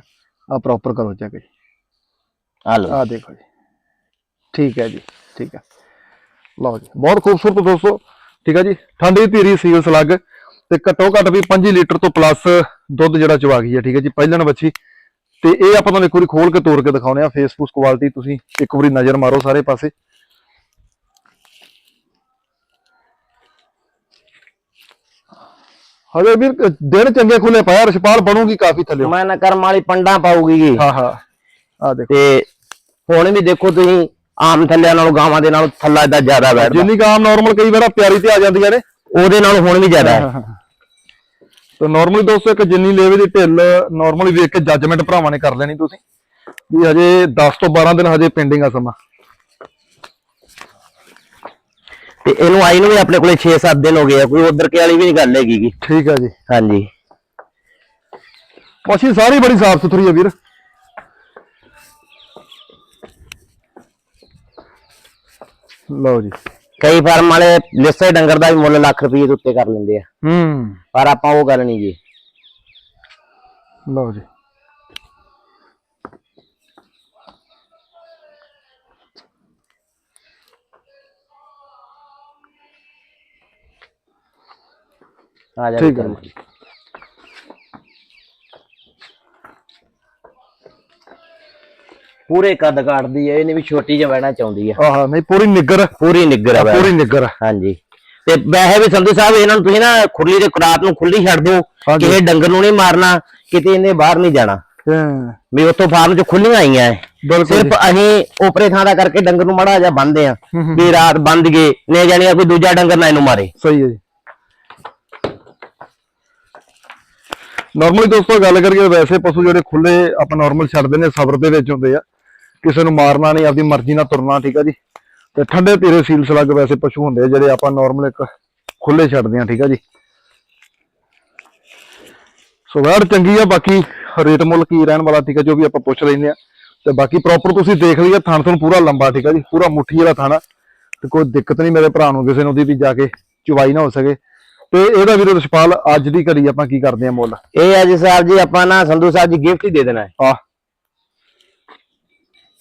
ਆ ਪ੍ਰੋਪਰ ਕਰੋ ਚੈੱਕ ਜੀ। ਆ ਲਓ। ਆ ਦੇਖੋ ਜੀ। ਠੀਕ ਹੈ ਜੀ ਠੀਕ ਹੈ। ਲਓ ਜੀ ਬਹੁਤ ਖੂਬਸੂਰਤ ਦੋਸਤੋ ਠੀਕ ਹੈ ਜੀ ਠੰਡੀ ਧੀਰੀ ਸੀਲ ਸਲੱਗ ਤੇ ਘੱਟੋ ਘੱਟ ਵੀ 5 ਲੀਟਰ ਤੋਂ ਪਲੱਸ ਦੁੱਧ ਜਿਹੜਾ ਚਵਾ ਗਈ ਹੈ ਠੀਕ ਹੈ ਜੀ ਪਹਿਲਣ ਬੱਚੀ। ਤੇ ਇਹ ਆਪਾਂ ਤੁਹਾਨੂੰ ਇੱਕ ਵਾਰੀ ਖੋਲ ਕੇ ਤੋੜ ਕੇ ਦਿਖਾਉਨੇ ਆ ਫੇਸਬੁੱਕ ਕੁਆਲਿਟੀ ਤੁਸੀਂ ਇੱਕ ਵਾਰੀ ਨਜ਼ਰ ਮਾਰੋ ਸਾਰੇ ਪਾਸੇ। ਹਜੇ ਵੀਰ ਦਿਨ ਚੰਗੇ ਖੁੱਲੇ ਪਾਇਆ ਰਛਪਾਲ ਬਣੂਗੀ ਕਾਫੀ ਥੱਲੇ। ਮੈਂ ਨਾ ਕਰਮ ਵਾਲੀ ਪੰਡਾ ਪਾਉਗੀ ਜੀ। ਹਾਂ ਹਾਂ। ਆ ਦੇਖੋ। ਤੇ ਹੁਣ ਵੀ ਦੇਖੋ ਤੁਸੀਂ ਆਮ ਥੱਲਿਆਂ ਨਾਲੋਂ ਗਾਵਾਂ ਦੇ ਨਾਲੋਂ ਥੱਲਾ ਇਦਾਂ ਜ਼ਿਆਦਾ ਬੈਠਦਾ। ਜਿੰਨੀ ਕਾਮ ਨਾਰਮਲ ਕਈ ਵਾਰ ਪਿਆਰੀ ਤੇ ਆ ਜਾਂਦੀਆਂ ਨੇ। ਉਹਦੇ ਨਾਲ ਹੁਣ ਵੀ ਜ਼ਿਆਦਾ। ਹੈ ਤਾਂ ਨਾਰਮਲੀ ਦੋਸਤੋ ਇੱਕ ਜਿੰਨੀ ਲੇਵੇ ਦੀ ਢਿੱਲ ਨਾਰਮਲੀ ਵੇਖ ਕੇ ਜੱਜਮੈਂਟ ਭਰਾਵਾਂ ਨੇ ਕਰ ਲੈਣੀ ਤੁਸੀਂ। ਵੀ ਹਜੇ 10 ਤੋਂ 12 ਦਿਨ ਹਜੇ ਪੈਂਡਿੰਗ ਆ ਸਮਾਂ। ਤੇ ਇਹਨੂੰ ਆਈ ਨੂੰ ਵੀ ਆਪਣੇ ਕੋਲੇ 6-7 ਦਿਨ ਹੋ ਗਏ ਆ ਕੋਈ ਉਧਰ ਕੇ ਵਾਲੀ ਵੀ ਨਹੀਂ ਗੱਲ ਹੈਗੀ ਗੀ। ਠੀਕ ਆ ਜੀ। ਹਾਂਜੀ। ਮੱਛੀ ਸਾਰੀ ਬੜੀ ਸਾਫ਼ ਸੁਥਰੀ ਆ ਵੀਰ। ਲਓ ਜੀ। ਕਈ ਫਾਰਮ ਵਾਲੇ ਲਿੱਸੇ ਡੰਗਰ ਦਾ ਵੀ ਮੁੱਲ ਲੱਖ ਰੁਪਏ ਦੇ ਉੱਤੇ ਕਰ ਲੈਂਦੇ ਆ। ਹੂੰ। ਪਰ ਆਪਾਂ ਉਹ ਗੱਲ ਨਹੀਂ ਜੀ। ਲਓ ਜੀ। ਆ ਜਾ ਠੀਕ ਹੈ ਕਰਮ। ਜੀ। ਪੂਰੇ ਕੱਦ ਕਾਟਦੀ ਹੈ ਇਹਨੇ ਵੀ ਛੋਟੀ ਜਿਹਾ ਬਹਿਣਾ ਚਾਹੁੰਦੀ ਆ ਆਹ ਨਹੀਂ ਪੂਰੀ ਨਿੱਗਰ। ਪੂਰੀ ਨਿੱਗਰ ਆ ਪੂਰੀ ਨਿੱਗਰ। ਹਾਂਜੀ। ਤੇ ਵੈਸੇ ਵੀ ਸੰਧੂ ਸਾਹਿਬ ਇਹਨਾਂ ਨੂੰ ਤੁਸੀਂ ਨਾ ਖੁਰਲੀ ਦੇ ਰਾਤ ਨੂੰ ਖੁੱਲੀ ਛੱਡ ਦਿਓ। ਕਿਸੇ ਡੰਗਰ ਨੂੰ ਨਹੀਂ ਮਾਰਨਾ ਕਿਤੇ ਇਹਨੇ ਬਾਹਰ ਨਹੀਂ ਜਾਣਾ। ਹਾਂ। ਵੀ ਉੱਥੋਂ ਫਾਰਮ ਚ ਖੁੱਲੀਆਂ ਆਈਆਂ ਐ। ਸਿਰਫ ਅਸੀਂ ਉਪਰੇ ਥਾਂ ਦਾ ਕਰਕੇ ਡੰਗਰ ਨੂੰ ਮੜਾ ਜਾ ਬੰਨਦੇ ਆ। ਹੂੰ ਹੂੰ। ਵੀ ਰਾਤ ਬੰਦ ਗਏ ਨੇ ਜਾਣੀਆਂ ਕੋਈ ਦੂਜਾ ਡੰਗਰ ਨਾ ਇਹਨੂੰ ਮਾਰੇ। ਸਹੀ ਹੈ ਜੀ। ਨਾਰਮਲੀ ਦੋਸਤੋ ਗੱਲ ਕਰੀਏ ਵੈਸੇ ਪਸ਼ੂ ਜਿਹੜੇ ਖੁੱਲੇ ਆਪਾਂ ਨਾਰਮਲ ਛੱਡਦੇ ਨੇ ਸਬਰ ਦੇ ਵਿੱਚ ਹੁੰਦੇ ਆ। ਕਿਸੇ ਨੂੰ ਮਾਰਨਾ ਨਹੀਂ ਆਪਦੀ ਮਰਜ਼ੀ ਨਾਲ ਤੁਰਨਾ ਠੀਕ ਆ ਜੀ? ਤੇ ਠੰਡੇ ਤੇਰੇ ਸੀਲ ਸਲੱਗ ਵੈਸੇ ਪਸ਼ੂ ਹੁੰਦੇ ਆ ਜਿਹੜੇ ਆਪਾਂ ਨਾਰਮਲ ਇੱਕ ਖੁੱਲੇ ਛੱਡਦੇ ਆ ਠੀਕ ਆ ਜੀ? ਸੋ ਵੈੜ ਚੰਗੀ ਆ ਬਾਕੀ ਰੇਟ ਮੁੱਲ ਕੀ ਰਹਿਣ ਵਾਲਾ ਠੀਕ ਆ ਜੋ ਵੀ ਆਪਾਂ ਪੁੱਛ ਲੈਂਦੇ ਆ। ਤੇ ਬਾਕੀ ਪ੍ਰੋਪਰ ਤੁਸੀਂ ਦੇਖ ਲਈਏ ਥਣ ਥਣ ਪੂਰਾ ਲੰਬਾ ਠੀਕ ਆ ਜੀ? ਪੂਰਾ ਮੁੱਠੀ ਵਾਲਾ ਥਾਣਾ। ਤੇ ਕੋਈ ਦਿੱਕਤ ਨਹੀਂ ਮੇਰੇ ਭਰਾ ਨੂੰ ਕਿਸੇ ਨੂੰ ਦੀ ਵੀ ਜਾ ਕੇ ਚੁਵਾਈ ਨਾ ਹੋ ਸਕੇ। ਤੇ ਇਹਦਾ ਵੀਰੋ ਰਛਪਾਲ ਅੱਜ ਦੀ ਘੜੀ ਆਪਾਂ ਕੀ ਕਰਦੇ ਆ ਮੁੱਲ? ਇਹ ਆ ਜੀ ਸਾਹਿਬ ਜੀ ਆਪਾਂ ਨਾ ਸੰਧੂ ਸਾਹਿਬ ਜੀ ਗਿਫਟ ਹੀ ਦੇ ਦੇਣਾ ਹੈ। ਆ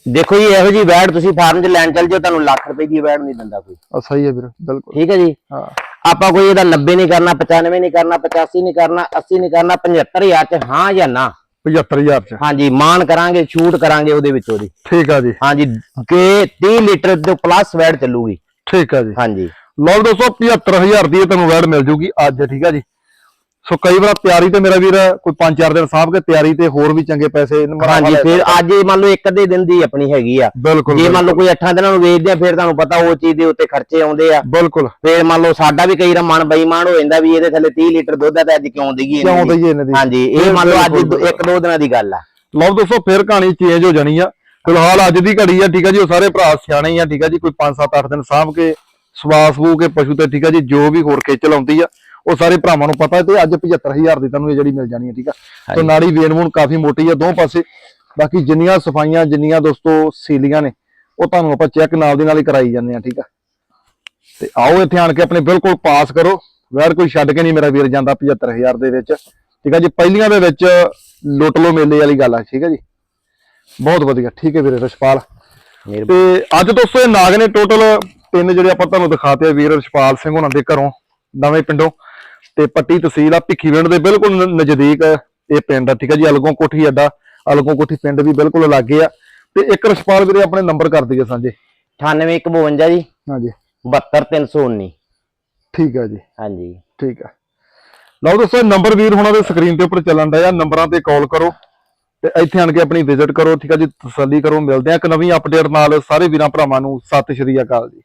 ਦੇਖੋ ਜੀ ਇਹੋ ਜੀ ਵੈੜ ਤੁਸੀਂ ਫਾਰਮ 'ਚ ਲੈਣ ਚੱਲ ਜਾਓ ਤੁਹਾਨੂੰ ਲੱਖ ਰੁਪਏ ਦੀ ਵੈੜ ਨਹੀਂ ਦਿੰਦਾ ਕੋਈ। ਆ ਸਹੀ ਹੈ ਵੀਰ ਬਿਲਕੁਲ। ਠੀਕ ਹੈ ਜੀ? ਹਾਂ। ਆਪਾਂ ਕੋਈ ਇਹਦਾ 90 ਨਹੀਂ ਕਰਨਾ 95 ਨਹੀਂ ਕਰਨਾ 85 ਨਹੀਂ ਕਰਨਾ 80 ਨਹੀਂ ਕਰਨਾ 75000 ਚ ਹਾਂ ਜਾਂ ਨਾ? 75000 ਚ। ਹਾਂਜੀ ਮਾਨ ਕਰਾਂਗੇ ਛੂਟ ਕਰਾਂਗੇ ਉਹਦੇ ਵਿੱਚ ਉਹਦੀ ਠੀਕ ਆ ਜੀ। ਹਾਂਜੀ ਕਿ 30 ਲੀਟਰ ਤੋਂ ਪਲੱਸ ਵੈੜ ਚੱਲੂਗੀ। ਠੀਕ ਆ ਜੀ। ਹਾਂਜੀ। ਲਓ ਦੋਸਤੋ 75000 ਦੀ ਤੁਹਾਨੂੰ ਵੈੜ ਮਿਲ ਜੂਗੀ ਅੱਜ ਠੀਕ ਆ ਜੀ। ਸੋ ਕਈ ਵਾਰ ਤਿਆਰੀ ਤੇ ਮੇਰਾ ਵੀਰ ਕੋਈ 5-4 ਦਿਨ ਸਾਂਭ ਕੇ ਤਿਆਰੀ ਤੇ ਹੋਰ ਵੀ ਚੰਗੇ ਪੈਸੇ ਹਾਂਜੀ ਫਿਰ ਅੱਜ ਇਹ ਮੰਨ ਲਓ ਇੱਕ ਅੱਧੇ ਦਿਨ ਦੀ ਆਪਣੀ ਹੈਗੀ ਆ। ਜੇ ਮੰਨ ਲਓ ਕੋਈ 8 ਦਿਨਾਂ ਨੂੰ ਵੇਚਦੇ ਆ ਫਿਰ ਤੁਹਾਨੂੰ ਪਤਾ ਉਹ ਚੀਜ਼ ਦੇ ਉੱਤੇ ਖਰਚੇ ਆਉਂਦੇ ਆ। ਬਿਲਕੁਲ। ਫਿਰ ਮੰਨ ਲਓ ਸਾਡਾ ਵੀ ਕਈ ਵਾਰ ਮਨ ਬੇਈਮਾਨ ਹੋ ਜਾਂਦਾ ਵੀ ਇਹਦੇ ਥੱਲੇ 30 ਲੀਟਰ ਦੁੱਧ ਆ ਤੇ ਅੱਜ ਕਿਉਂ ਦੇਈਏ ਕਿਉਂ? ਦਈਏ ਇਹਨਾਂ ਦੀ? ਹਾਂਜੀ ਇਹ ਮੰਨ ਲਓ ਅੱਜ ਇੱਕ ਦੋ ਦਿਨਾਂ ਦੀ ਗੱਲ ਆ। ਲਓ ਦੋਸਤੋ ਫਿਰ ਕਹਾਣੀ ਚੇਂਜ ਹੋ ਜਾਣੀ ਆ। ਫਿਲਹਾਲ ਅੱਜ ਦੀ ਘੜੀ ਆ ਠੀਕ ਆ ਜੀ ਉਹ ਸਾਰੇ ਭਰਾ ਸਿਆਣੇ ਆ ਠੀਕ ਆ ਜੀ ਕੋਈ 5-7-8 ਦਿਨ ਸਾਂਭ ਕੇ ਸਵਾਸ ਸਵੂ ਕੇ ਪਸ਼ੂ ਤੇ ਠੀਕ ਆ ਜੀ ਜੋ ਵੀ ਹੋਰ ਖੇਚਲ ਆਉਂਦੀ ਆ। ਉਹ ਸਾਰੇ ਭਰਾਵਾਂ ਨੂੰ ਪਤਾ ਤੇ ਅੱਜ 75000 ਦੀ ਤੁਹਾਨੂੰ ਇਹ ਜਿਹੜੀ ਮਿਲ ਜਾਣੀ ਹੈ ਠੀਕ ਆ? ਤੇ ਨਾੜੀ ਵੂਨ ਕਾਫੀ ਮੋਟੀ ਆ ਦੋ ਪਾਸੇ। ਬਾਕੀ ਜਿੰਨੀਆਂ ਸਫਾਈਆਂ ਜਿੰਨੀਆਂ ਦੋਸਤੋ ਸੀਲੀਆਂ ਨੇ ਉਹ ਤੁਹਾਨੂੰ ਆਪਾਂ ਚੈੱਕ ਨਾਲ ਦੀ ਨਾਲ ਹੀ ਕਰਾਈ ਜਾਂਦੇ ਆ ਠੀਕ ਆ? ਤੇ ਆਓ ਇੱਥੇ ਆਣ ਕੇ ਆਪਣੇ ਬਿਲਕੁਲ ਪਾਸ ਕਰੋ। ਵੈਰ ਕੋਈ ਛੱਡ ਕੇ ਨਹੀਂ ਮੇਰਾ ਵੀਰ ਜਾਂਦਾ 75000 ਦੇ ਵਿੱਚ। ਠੀਕ ਆ ਜੀ ਪਹਿਲੀਆਂ ਦੇ ਵਿੱਚ ਲੁੱਟ ਲੋ ਮੇਲੇ ਵਾਲੀ ਗੱਲ ਆ ਠੀਕ ਆ ਜੀ? ਬਹੁਤ ਵਧੀਆ ਠੀਕ ਹੈ ਵੀਰੇ ਰਛਪਾਲ। ਮੇਰੇ ਤੇ ਅੱਜ ਦੋਸਤੋ ਇਹ ਨਾਗ ਨੇ ਟੋਟਲ ਤਿੰਨ ਜਿਹੜੇ ਆਪਾਂ ਤੁਹਾਨੂੰ ਦਿਖਾਤੇ ਆ ਵੀਰ ਰਛਪਾਲ ਸਿੰਘ ਉਹਨਾਂ ਦੇ ਘਰੋਂ ਨਵੇਂ ਪਿੰਡੋਂ। ਤੇ ਪੱਟੀ ਤਹਿਸੀਲ ਆ ਭਿੱਖੀਵਿੰਡ ਦੇ ਬਿਲਕੁਲ ਨਜ਼ਦੀਕ ਇਹ ਪਿੰਡ ਆ ਠੀਕ ਆ ਜੀ? ਅਲਗੋਂ ਕੋਠੀ ਅੱਡਾ ਅਲਗੋਂ ਕੋਠੀ ਪਿੰਡ ਵੀ ਬਿਲਕੁਲ ਲਾਗੇ ਆ। ਤੇ ਇੱਕ ਰਸ਼ਪਾਲ ਵੀਰੇ ਆਪਣੇ ਨੰਬਰ ਕਰ ਦਈਏ ਸਾਂਝੇ। 9852 ਜੀ। ਹਾਂਜੀ। 72319 ਠੀਕ ਹੈ ਜੀ। ਹਾਂਜੀ। ਠੀਕ ਹੈ ਲਓ ਦੋਸਤੋ ਨੰਬਰ ਵੀਰ ਹੁਣਾਂ ਦੇ ਸਕਰੀਨ ਦੇ ਉੱਪਰ ਚੱਲਣ ਡਿਆ ਨੰਬਰਾਂ ਤੇ ਕਾਲ ਕਰੋ ਤੇ ਇੱਥੇ ਆਣ ਕੇ ਆਪਣੀ ਵਿਜ਼ਿਟ ਕਰੋ ਠੀਕ ਹੈ ਜੀ? ਤਸੱਲੀ ਕਰੋ ਮਿਲਦੇ ਆ ਇੱਕ ਨਵੀਂ ਅਪਡੇਟ ਨਾਲ ਸਾਰੇ ਵੀਰਾਂ ਭਰਾਵਾਂ ਨੂੰ। ਸਤਿ ਸ਼੍ਰੀ ਅਕਾਲ ਜੀ।